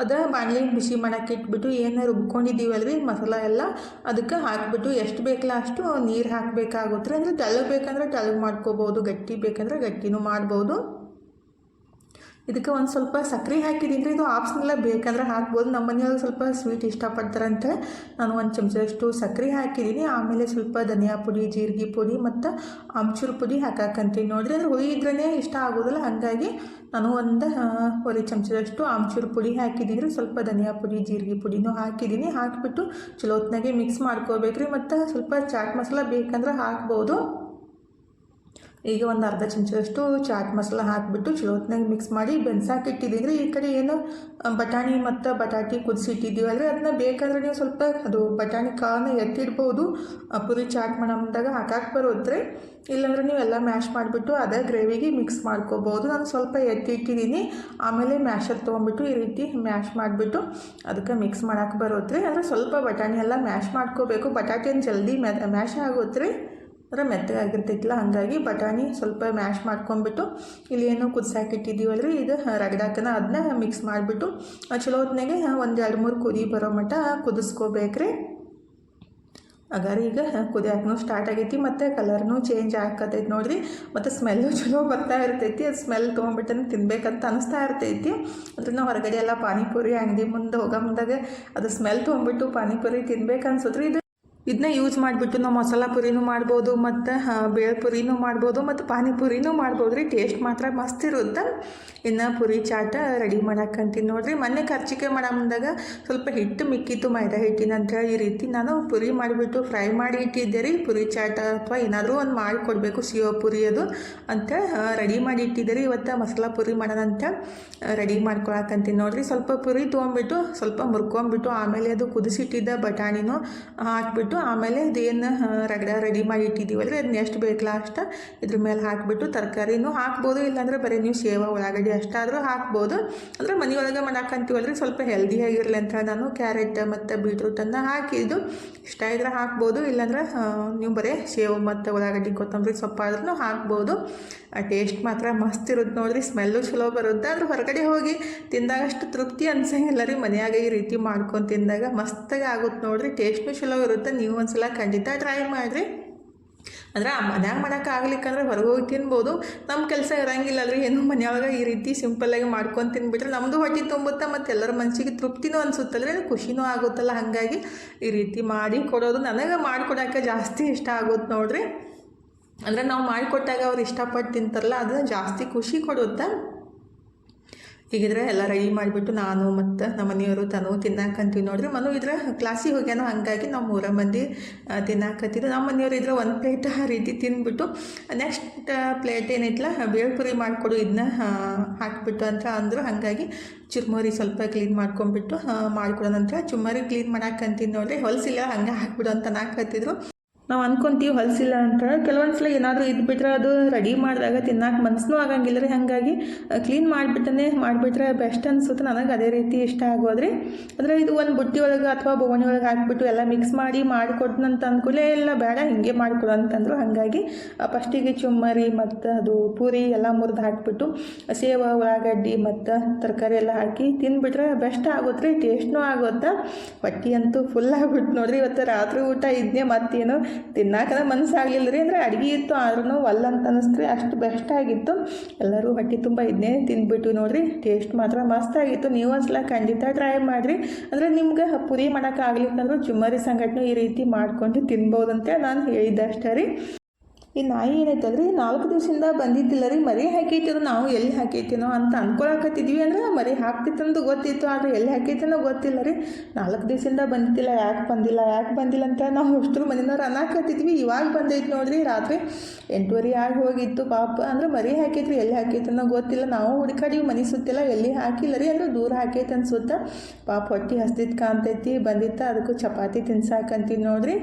ಅದು ಬಾಣಲಿ ಬಿಸಿ ಮಾಡಕ್ಕೆ ಇಟ್ಬಿಟ್ಟು ಏನು ರುಬ್ಕೊಂಡಿದ್ದೀವಲ್ರಿ ಮಸಾಲ ಎಲ್ಲ, ಅದಕ್ಕೆ ಹಾಕ್ಬಿಟ್ಟು ಎಷ್ಟು ಬೇಕಲ್ಲ ಅಷ್ಟು ನೀರು ಹಾಕಬೇಕಾಗುತ್ತೆ. ಅಂದರೆ ತೆಳ್ಳಗೆ ಬೇಕಂದ್ರೆ ತೆಳ್ಳಗೆ ಮಾಡ್ಕೋಬೋದು, ಗಟ್ಟಿ ಬೇಕಂದ್ರೆ ಗಟ್ಟಿನೂ ಮಾಡ್ಬೋದು. ಇದಕ್ಕೆ ಒಂದು ಸ್ವಲ್ಪ ಸಕ್ಕರೆ ಹಾಕಿದ್ದೀನಿ ರೀ ಇದು ಆಪ್ಷನಲ್ಲ ಬೇಕಂದ್ರೆ ಹಾಕ್ಬೋದು. ನಮ್ಮ ಮನೆಯೊಳಗೆ ಸ್ವಲ್ಪ ಸ್ವೀಟ್ ಇಷ್ಟಪಡ್ತಾರಂತೆ. ನಾನು ಒಂದು ಚಮಚದಷ್ಟು ಸಕ್ಕರೆ ಹಾಕಿದ್ದೀನಿ ಆಮೇಲೆ ಸ್ವಲ್ಪ ಧನಿಯಾ ಪುಡಿ, ಜೀರಿಗೆ ಪುಡಿ ಮತ್ತು ಆಮ್ಚೂರು ಪುಡಿ ಹಾಕಾಕಂತೀನಿ. ನೋಡಿರಿ, ಅಂದರೆ ಹುಳಿ ಇದ್ರೇ ಇಷ್ಟ ಆಗೋದಿಲ್ಲ. ಹಾಗಾಗಿ ನಾನು ಒಂದು ಒಲೆ ಚಮಚದಷ್ಟು ಆಮ್ಚೂರು ಪುಡಿ ಹಾಕಿದ್ದೀನಿ ರೀ ಸ್ವಲ್ಪ ಧನಿಯಾ ಪುಡಿ, ಜೀರಿಗೆ ಪುಡಿನೂ ಹಾಕಿದ್ದೀನಿ ಹಾಕಿಬಿಟ್ಟು ಚಲೋತ್ನಾಗೆ ಮಿಕ್ಸ್ ಮಾಡ್ಕೋಬೇಕ್ರಿ. ಮತ್ತು ಸ್ವಲ್ಪ ಚಾಟ್ ಮಸಾಲ ಬೇಕಂದ್ರೆ ಹಾಕ್ಬೋದು. ಈಗ ಒಂದು ಅರ್ಧ ಚಮಚದಷ್ಟು ಚಾಟ್ ಮಸಾಲ ಹಾಕಿಬಿಟ್ಟು ಚಲೋತ್ನಾಗ ಮಿಕ್ಸ್ ಮಾಡಿ ಬೆನ್ಸಾಕಿಟ್ಟಿದ್ದೀನಿ ಈ ಕಡೆ ಏನು ಬಟಾಣಿ ಮತ್ತು ಬಟಾಟಿ ಕುದಿಸಿಟ್ಟಿದ್ದೀವಲ್ರಿ ಅದನ್ನ ಬೇಕಾದ್ರೆ ನೀವು ಸ್ವಲ್ಪ ಅದು ಬಟಾಣಿ ಕಾಳನ್ನ ಎತ್ತಿಡ್ಬೋದು. ಪುರಿ ಚಾಟ್ ಮಾಡೋದಾಗ ಹಾಕಕ್ಕೆ ಬರುತ್ತೆ ಇಲ್ಲಾಂದ್ರೆ ನೀವು ಎಲ್ಲ ಮ್ಯಾಶ್ ಮಾಡಿಬಿಟ್ಟು ಅದೇ ಗ್ರೇವಿಗೆ ಮಿಕ್ಸ್ ಮಾಡ್ಕೋಬೋದು. ನಾನು ಸ್ವಲ್ಪ ಎತ್ತಿ ಇಟ್ಟಿದ್ದೀನಿ. ಆಮೇಲೆ ಮ್ಯಾಶರ್ ತೊಗೊಂಬಿಟ್ಟು ಈ ರೀತಿ ಮ್ಯಾಶ್ ಮಾಡಿಬಿಟ್ಟು ಅದಕ್ಕೆ ಮಿಕ್ಸ್ ಮಾಡೋಕ್ಕೆ ಬರುತ್ತೆ ಅಂದರೆ ಸ್ವಲ್ಪ ಬಟಾಣಿ ಎಲ್ಲ ಮ್ಯಾಶ್ ಮಾಡ್ಕೋಬೇಕು. ಬಟಾಟಿ ಜಲ್ದಿ ಮ್ಯಾಶ್ ಆಗುತ್ತೆ ರೀ ಅಂದರೆ ಮೆತ್ತಗಾಗಿರ್ತೈತಿಲ್ಲ ಹಾಗಾಗಿ ಬಟಾಣಿ ಸ್ವಲ್ಪ ಮ್ಯಾಶ್ ಮಾಡ್ಕೊಂಬಿಟ್ಟು ಇಲ್ಲಿ ಏನು ಕುದಿಸಾಕಿಟ್ಟಿದ್ದೀವಲ್ರಿ ಇದು ರಗಡಾಕನ ಅದನ್ನ ಮಿಕ್ಸ್ ಮಾಡಿಬಿಟ್ಟು ಚಲೋ ಹೊತ್ತಿನಾಗೆ ಒಂದು ಎರಡು ಮೂರು ಕುದಿ ಬರೋ ಮಟ್ಟ ಕುದಿಸ್ಕೋಬೇಕ್ರಿ. ಅಗಾರಿ ಈಗ ಕುದಿಯಾಕನು ಸ್ಟಾರ್ಟ್ ಆಗೈತಿ, ಮತ್ತು ಕಲರ್ನು ಚೇಂಜ್ ಆಕತೈತಿ ನೋಡ್ರಿ. ಮತ್ತು ಸ್ಮೆಲ್ಲು ಚಲೋ ಬರ್ತಾ ಇರ್ತೈತಿ, ಅದು ಸ್ಮೆಲ್ ತೊಗೊಂಬಿಟ್ಟನೆ ತಿನ್ಬೇಕಂತ ಅನಿಸ್ತಾ ಇರ್ತೈತಿ. ಅಂದ್ರೆ ನಾವು ಹೊರಗಡೆ ಎಲ್ಲ ಪಾನಿಪುರಿ ಅಂಗಡಿ ಮುಂದೆ ಹೋಗೋ ಮುಂದಾಗ ಅದು ಸ್ಮೆಲ್ ತೊಗೊಂಬಿಟ್ಟು ಪಾನಿಪುರಿ ತಿನ್ಬೇಕು ಅನ್ಸುತ್ತೆ ಇದು ಇದನ್ನ ಯೂಸ್ ಮಾಡಿಬಿಟ್ಟು ನಾವು ಮಸಾಲ ಪುರಿನೂ ಮಾಡ್ಬೋದು, ಮತ್ತು ಬೇಳೆ ಪುರಿನೂ ಮಾಡ್ಬೋದು, ಮತ್ತು ಪಾನಿಪುರಿನೂ ಮಾಡ್ಬೋದು ರೀ. ಟೇಸ್ಟ್ ಮಾತ್ರ ಮಸ್ತ್ ಇರುತ್ತೆ. ಇನ್ನು ಪುರಿ ಚಾಟ ರೆಡಿ ಮಾಡಕ್ಕಂತೀನಿ ನೋಡಿರಿ. ಮೊನ್ನೆ ಖರ್ಚಿಗೆ ಮಾಡಂದಾಗ ಸ್ವಲ್ಪ ಹಿಟ್ಟು ಮಿಕ್ಕಿತ್ತು ಮೈದಾ ಹಿಟ್ಟಿನ ಈ ರೀತಿ ನಾನು ಪುರಿ ಮಾಡಿಬಿಟ್ಟು ಫ್ರೈ ಮಾಡಿ ಇಟ್ಟಿದ್ದೆ ರೀ. ಪುರಿ ಚಾಟ ಅಥವಾ ಏನಾದರೂ ಒಂದು ಮಾಡಿಕೊಡ್ಬೇಕು ಸಿಯೋ ಪುರಿ ಅದು ಅಂತ ರೆಡಿ ಮಾಡಿ ಇಟ್ಟಿದ್ದೆ ರೀ. ಇವತ್ತು ಮಸಾಲ ಪುರಿ ಮಾಡೋಣ ರೆಡಿ ಮಾಡ್ಕೊಳಕ್ಕಂತೀನಿ ನೋಡಿರಿ. ಸ್ವಲ್ಪ ಪುರಿ ತೊಗೊಂಬಿಟ್ಟು ಸ್ವಲ್ಪ ಮುರ್ಕೊಂಬಿಟ್ಟು ಆಮೇಲೆ ಅದು ಕುದಿಸಿಟ್ಟಿದ್ದ ಬಟಾಣಿನೂ ಹಾಕ್ಬಿಟ್ಟು ಆಮೇಲೆ ಅದೇನು ರಗಡ ರೆಡಿ ಮಾಡಿ ಇಟ್ಟಿದ್ದೀವಲ್ರಿ ಅದನ್ನ ಎಷ್ಟು ಬೇಕಲ್ಲ ಅಷ್ಟು ಇದ್ರ ಮೇಲೆ ಹಾಕಿಬಿಟ್ಟು ತರಕಾರಿನೂ ಹಾಕ್ಬೋದು ಇಲ್ಲಾಂದ್ರೆ ಬರೀ ನೀವು ಸೇವ ಉಳ್ಳಾಗಡ್ಡಿ ಅಷ್ಟಾದರೂ ಹಾಕ್ಬೋದು. ಅಂದರೆ ಮನೆಯೊಳಗೆ ಮಾಡಾಕಂತೀವಲ್ರಿ ಸ್ವಲ್ಪ ಹೆಲ್ದಿಯಾಗಿರಲಿ ಅಂತ ನಾನು ಕ್ಯಾರೆಟ್ ಮತ್ತು ಬೀಟ್ರೂಟನ್ನು ಹಾಕಿದ್ದು. ಇಷ್ಟ ಇದ್ರೆ ಹಾಕ್ಬೋದು ಇಲ್ಲಾಂದ್ರೆ ಆ, ನೀವು ಬರೀ ಸೇವು ಮತ್ತು ಉಳ್ಳಾಗಡ್ಡಿ ಕೊತ್ತಂಬರಿ ಸೊಪ್ಪಾದ್ರೂ ಹಾಕ್ಬೋದು. ಟೇಸ್ಟ್ ಮಾತ್ರ ಮಸ್ತ್ ಇರುತ್ತೆ ನೋಡ್ರಿ ಸ್ಮೆಲ್ಲು ಚಲೋ ಬರುತ್ತೆ. ಆದರೆ ಹೊರಗಡೆ ಹೋಗಿ ತಿಂದಾಗಷ್ಟು ತೃಪ್ತಿ ಅನ್ಸಂಗಿಲ್ಲ ರೀ ಮನೆಯಾಗ ಈ ರೀತಿ ಮಾಡ್ಕೊಂಡು ತಿಂದಾಗ ಮಸ್ತಾಗಿ ಆಗುತ್ತೆ ನೋಡ್ರಿ ಟೇಸ್ಟ್ನು ಚಲೋ ಇರುತ್ತೆ ನೀವು ಒಂದ್ಸಲ ಖಂಡಿತ ಟ್ರೈ ಮಾಡಿರಿ. ಅಂದ್ರೆ ಮನ್ಯಾಗ ಮಾಡೋಕ್ಕಾಗ್ಲಿಕ್ಕಂದ್ರೆ ಹೊರಗೆ ಹೋಗಿ ತಿನ್ಬೋದು. ನಮ್ಮ ಕೆಲಸ ಇರಂಗಿಲ್ಲ ಅಲ್ರಿ ಏನು ಮನೆಯೊಳಗೆ ಈ ರೀತಿ ಸಿಂಪಲ್ಲಾಗಿ ಮಾಡ್ಕೊಂಡು ತಿನ್ಬಿಟ್ರೆ ನಮ್ಮದು ಹೊಟ್ಟೆ ತುಂಬುತ್ತೆ ಮತ್ತು ಎಲ್ಲರ ಮನಸ್ಸಿಗೆ ತೃಪ್ತಿನೂ ಅನಿಸುತ್ತಲ್ಲ ಖುಷಿನೂ ಆಗುತ್ತಲ್ಲ. ಹಾಗಾಗಿ ಈ ರೀತಿ ಮಾಡಿ ಕೊಡೋದು ನನಗೆ ಮಾಡಿಕೊಡೋಕೆ ಜಾಸ್ತಿ ಇಷ್ಟ ಆಗುತ್ತೆ ನೋಡ್ರಿ. ಅಂದ್ರೆ ನಾವು ಮಾಡಿಕೊಟ್ಟಾಗ ಅವ್ರು ಇಷ್ಟಪಟ್ಟು ತಿಂತಾರಲ್ಲ ಅದು ಜಾಸ್ತಿ ಖುಷಿ ಕೊಡುತ್ತೆ? ಹೀಗಿದ್ರೆ ಎಲ್ಲ ರೆಡಿ ಮಾಡಿಬಿಟ್ಟು ನಾನು ಮತ್ತು ನಮ್ಮ ಮನೆಯವರು ತನು ತಿನ್ನಾಕಂತೀವಿ ನೋಡ್ರಿ ಮನು ಇದ್ರೆ ಕ್ಲಾಸಿಗೆ ಹೋಗ್ಯಾನೋ ಹಾಗಾಗಿ ನಾವು ಮೂರ ಮಂದಿ ತಿನ್ನಾಕತ್ತಿದ್ರು ನಮ್ಮ ಮನೆಯವರು ಇದ್ರೆ ಒಂದು ಪ್ಲೇಟ್ ಆ ರೀತಿ ತಿಂದ್ಬಿಟ್ಟು ನೆಕ್ಸ್ಟ್ ಪ್ಲೇಟ್ ಏನೈತಲ್ಲ ಬೇಳ್ಪುರಿ ಮಾಡಿಕೊಡು ಇದನ್ನ ಹಾಕಿಬಿಟ್ಟು ಅಂತ ಅಂದರು. ಹಾಗಾಗಿ ಚುರ್ಮುರಿ ಸ್ವಲ್ಪ ಕ್ಲೀನ್ ಮಾಡ್ಕೊಂಬಿಟ್ಟು ಮಾಡ್ಕೊಡೋಣ ಅಂತ ಚುಮ್ಮರಿ ಕ್ಲೀನ್ ಮಾಡಾಕಂತೀನಿ ನೋಡ್ರಿ. ಹೊಲಸಿಲ್ಲ, ಹಂಗೆ ಹಾಕ್ಬಿಡು ಅಂತ ನಾಕತ್ತಿದ್ರು ನಾವು ಅಂದ್ಕೊಂತೀವಿ ಹೊಲಸಿಲ್ಲ ಅಂತ. ಕೆಲವೊಂದು ಸಲ ಏನಾದರೂ ಇದ್ಬಿಟ್ರೆ ಅದು ರೆಡಿ ಮಾಡಿದಾಗ ತಿನ್ನಕ್ಕೆ ಮನಸ್ಸು ಆಗಂಗಿಲ್ಲ ರೀ ಹಾಗಾಗಿ ಕ್ಲೀನ್ ಮಾಡಿಬಿಟ್ಟನೆ, ಮಾಡಿಬಿಟ್ರೆ ಬೆಸ್ಟ್ ಅನ್ಸುತ್ತೆ. ನನಗೆ ಅದೇ ರೀತಿ ಇಷ್ಟ ಆಗೋದ್ರಿ. ಅಂದರೆ ಇದು ಒಂದು ಬುಟ್ಟಿ ಒಳಗೆ ಅಥವಾ ಬೋಗಣಿ ಒಳಗೆ ಹಾಕ್ಬಿಟ್ಟು ಎಲ್ಲ ಮಿಕ್ಸ್ ಮಾಡಿ ಮಾಡಿಕೊಡ್ನಂತ ಅಂದ್ಕೂಲೆ ಎಲ್ಲ ಬೇಡ, ಹಿಂಗೆ ಮಾಡಿಕೊಡು ಅಂತಂದರು ಹಾಗಾಗಿ ಫಸ್ಟಿಗೆ ಚುಮ್ಮರಿ ಮತ್ತು ಅದು ಪೂರಿ ಎಲ್ಲ ಮುರಿದು ಹಾಕಿಬಿಟ್ಟು ಸೇವ, ಉಳ್ಳಾಗಡ್ಡಿ ಮತ್ತು ತರಕಾರಿ ಎಲ್ಲ ಹಾಕಿ ತಿಂದುಬಿಟ್ರೆ ಬೆಸ್ಟ್ ಆಗುತ್ತೆ ರೀ ಟೇಸ್ಟ್ನೂ ಆಗುತ್ತೆ. ಹೊಟ್ಟಿ ಅಂತೂ ಫುಲ್ ಆಗ್ಬಿಟ್ಟು ನೋಡ್ರಿ. ಇವತ್ತು ರಾತ್ರಿ ಊಟ ಇದ್ದೇ ಮತ್ತೇನು ತಿನ್ನಾಕದ ಮನಸ್ಸಾಗಲಿಲ್ಲ ರೀ ಅಂದರೆ ಅಡುಗೆ ಇತ್ತು ಆದ್ರೂ ಒಲ್ಲ ಅಂತ ರೀ ಅಷ್ಟು ಬೆಸ್ಟ್ ಆಗಿತ್ತು. ಎಲ್ಲರೂ ಹೊಟ್ಟೆ ತುಂಬ ಇದನ್ನೇ ತಿಂದ್ಬಿಟ್ಟು ನೋಡಿರಿ. ಟೇಸ್ಟ್ ಮಾತ್ರ ಮಸ್ತ್ ಆಗಿತ್ತು. ನೀವು ಒಂದ್ಸಲ ಖಂಡಿತ ಟ್ರೈ ಮಾಡಿರಿ. ಅಂದರೆ ನಿಮ್ಗೆ ಪುರಿ ಮಾಡೋಕ್ಕಾಗ್ಲಿಲ್ಲ ಆಗ್ಲಿಕ್ಕಂದ್ರೂ ಚುಮ್ಮರಿ ಸಂಘಟನೆ ಈ ರೀತಿ ಮಾಡ್ಕೊಂಡು ತಿನ್ಬೋದಂತೆ ನಾನು ಹೇಳಿದ್ದೆ ಅಷ್ಟೇ ರೀ. ಈ ನಾಯಿ ಏನೈತಲ್ರಿ ನಾಲ್ಕು ದಿವಸದಿಂದ ಬಂದಿದ್ದಿಲ್ಲ ರೀ, ಮರಿ ಹಾಕೈತಿರೋ ನಾವು ಎಲ್ಲಿ ಹಾಕೈತಿನೋ ಅಂತ ಅನ್ಕೊಳಕತ್ತಿದ್ವಿ ಅಂದ್ರೆ ಮರಿ ಹಾಕ್ತಿತ್ತಂದು ಗೊತ್ತಿತ್ತು, ಆದರೆ ಎಲ್ಲಿ ಹಾಕೈತಿನೋ ಗೊತ್ತಿಲ್ಲ ರೀ. ನಾಲ್ಕು ದಿವಸದಿಂದ ಬಂದಿದ್ದಿಲ್ಲ, ಯಾಕೆ ಬಂದಿಲ್ಲ ಯಾಕೆ ಬಂದಿಲ್ಲ ಅಂತ ನಾವು ಅಷ್ಟರು ಮನೆಯವ್ರು ಅನ್ನಾಕತ್ತಿದ್ವಿ ಇವಾಗ ಬಂದೈತಿ ನೋಡ್ರಿ, ರಾತ್ರಿ ಎಂಟುವರೆ ಆಗಿ ಹೋಗಿತ್ತು ಪಾಪ. ಅಂದ್ರೆ ಮರಿ ಹಾಕೈತ್ರಿ ಎಲ್ಲಿ ಹಾಕೈತನೋ ಗೊತ್ತಿಲ್ಲ. ನಾವು ಹುಡುಕಾಡಿವಿ ಮನೆ ಸುತ್ತಿಲ್ಲ, ಎಲ್ಲಿ ಹಾಕಿಲ್ಲ ರೀ, ಅಂದ್ರೆ ದೂರ ಹಾಕೈತೆ ಅನ್ಸುತ್ತ. ಪಾಪ ಹೊಟ್ಟೆ ಹಸ್ತಿದ್ ಕಾಣ್ತೈತಿ, ಬಂದಿತ್ತ, ಅದಕ್ಕೂ ಚಪಾತಿ ತಿನ್ಸಾಕಂತೀವಿ ನೋಡ್ರಿ.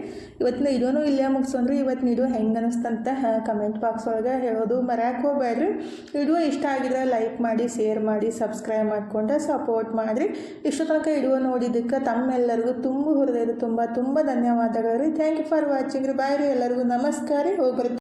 ಇವತ್ತಿನ ಇದೂ ಇಲ್ಲೇ ಮುಗಿಸೋನ್ರಿ ಇವತ್ತಿನ ನೀಡು ಹೆಂಗೆ ಅನಿಸ್ತಂತ. ಕಮೆಂಟ್ ಬಾಕ್ಸ್ ಒಳಗೆ ಹೇಳೋದು ಮರ್ಯಾಕೆ ಹೋಗ್ಬೇಡ್ರಿ ವಿಡಿಯೋ ಇಷ್ಟ ಆಗಿದ್ರೆ ಲೈಕ್ ಮಾಡಿ ಶೇರ್ ಮಾಡಿ ಸಬ್ಸ್ಕ್ರೈಬ್ ಮಾಡಿಕೊಂಡು ಸಪೋರ್ಟ್ ಮಾಡಿರಿ. ಇಷ್ಟು ತನಕ ವಿಡಿಯೋ ನೋಡಿದ್ದಕ್ಕೆ ತಮ್ಮೆಲ್ಲರಿಗೂ ತುಂಬ ಹೃದಯದ ತುಂಬ ತುಂಬ ಧನ್ಯವಾದಗಳು ರೀ. ಥ್ಯಾಂಕ್ ಯು ಫಾರ್ ವಾಚಿಂಗ್ ರೀ. ಬಾಯ್ ರೀ ಎಲ್ಲರಿಗೂ. ನಮಸ್ಕಾರ ರೀ. ಹೋಗ್ಬರ್ತೀನಿ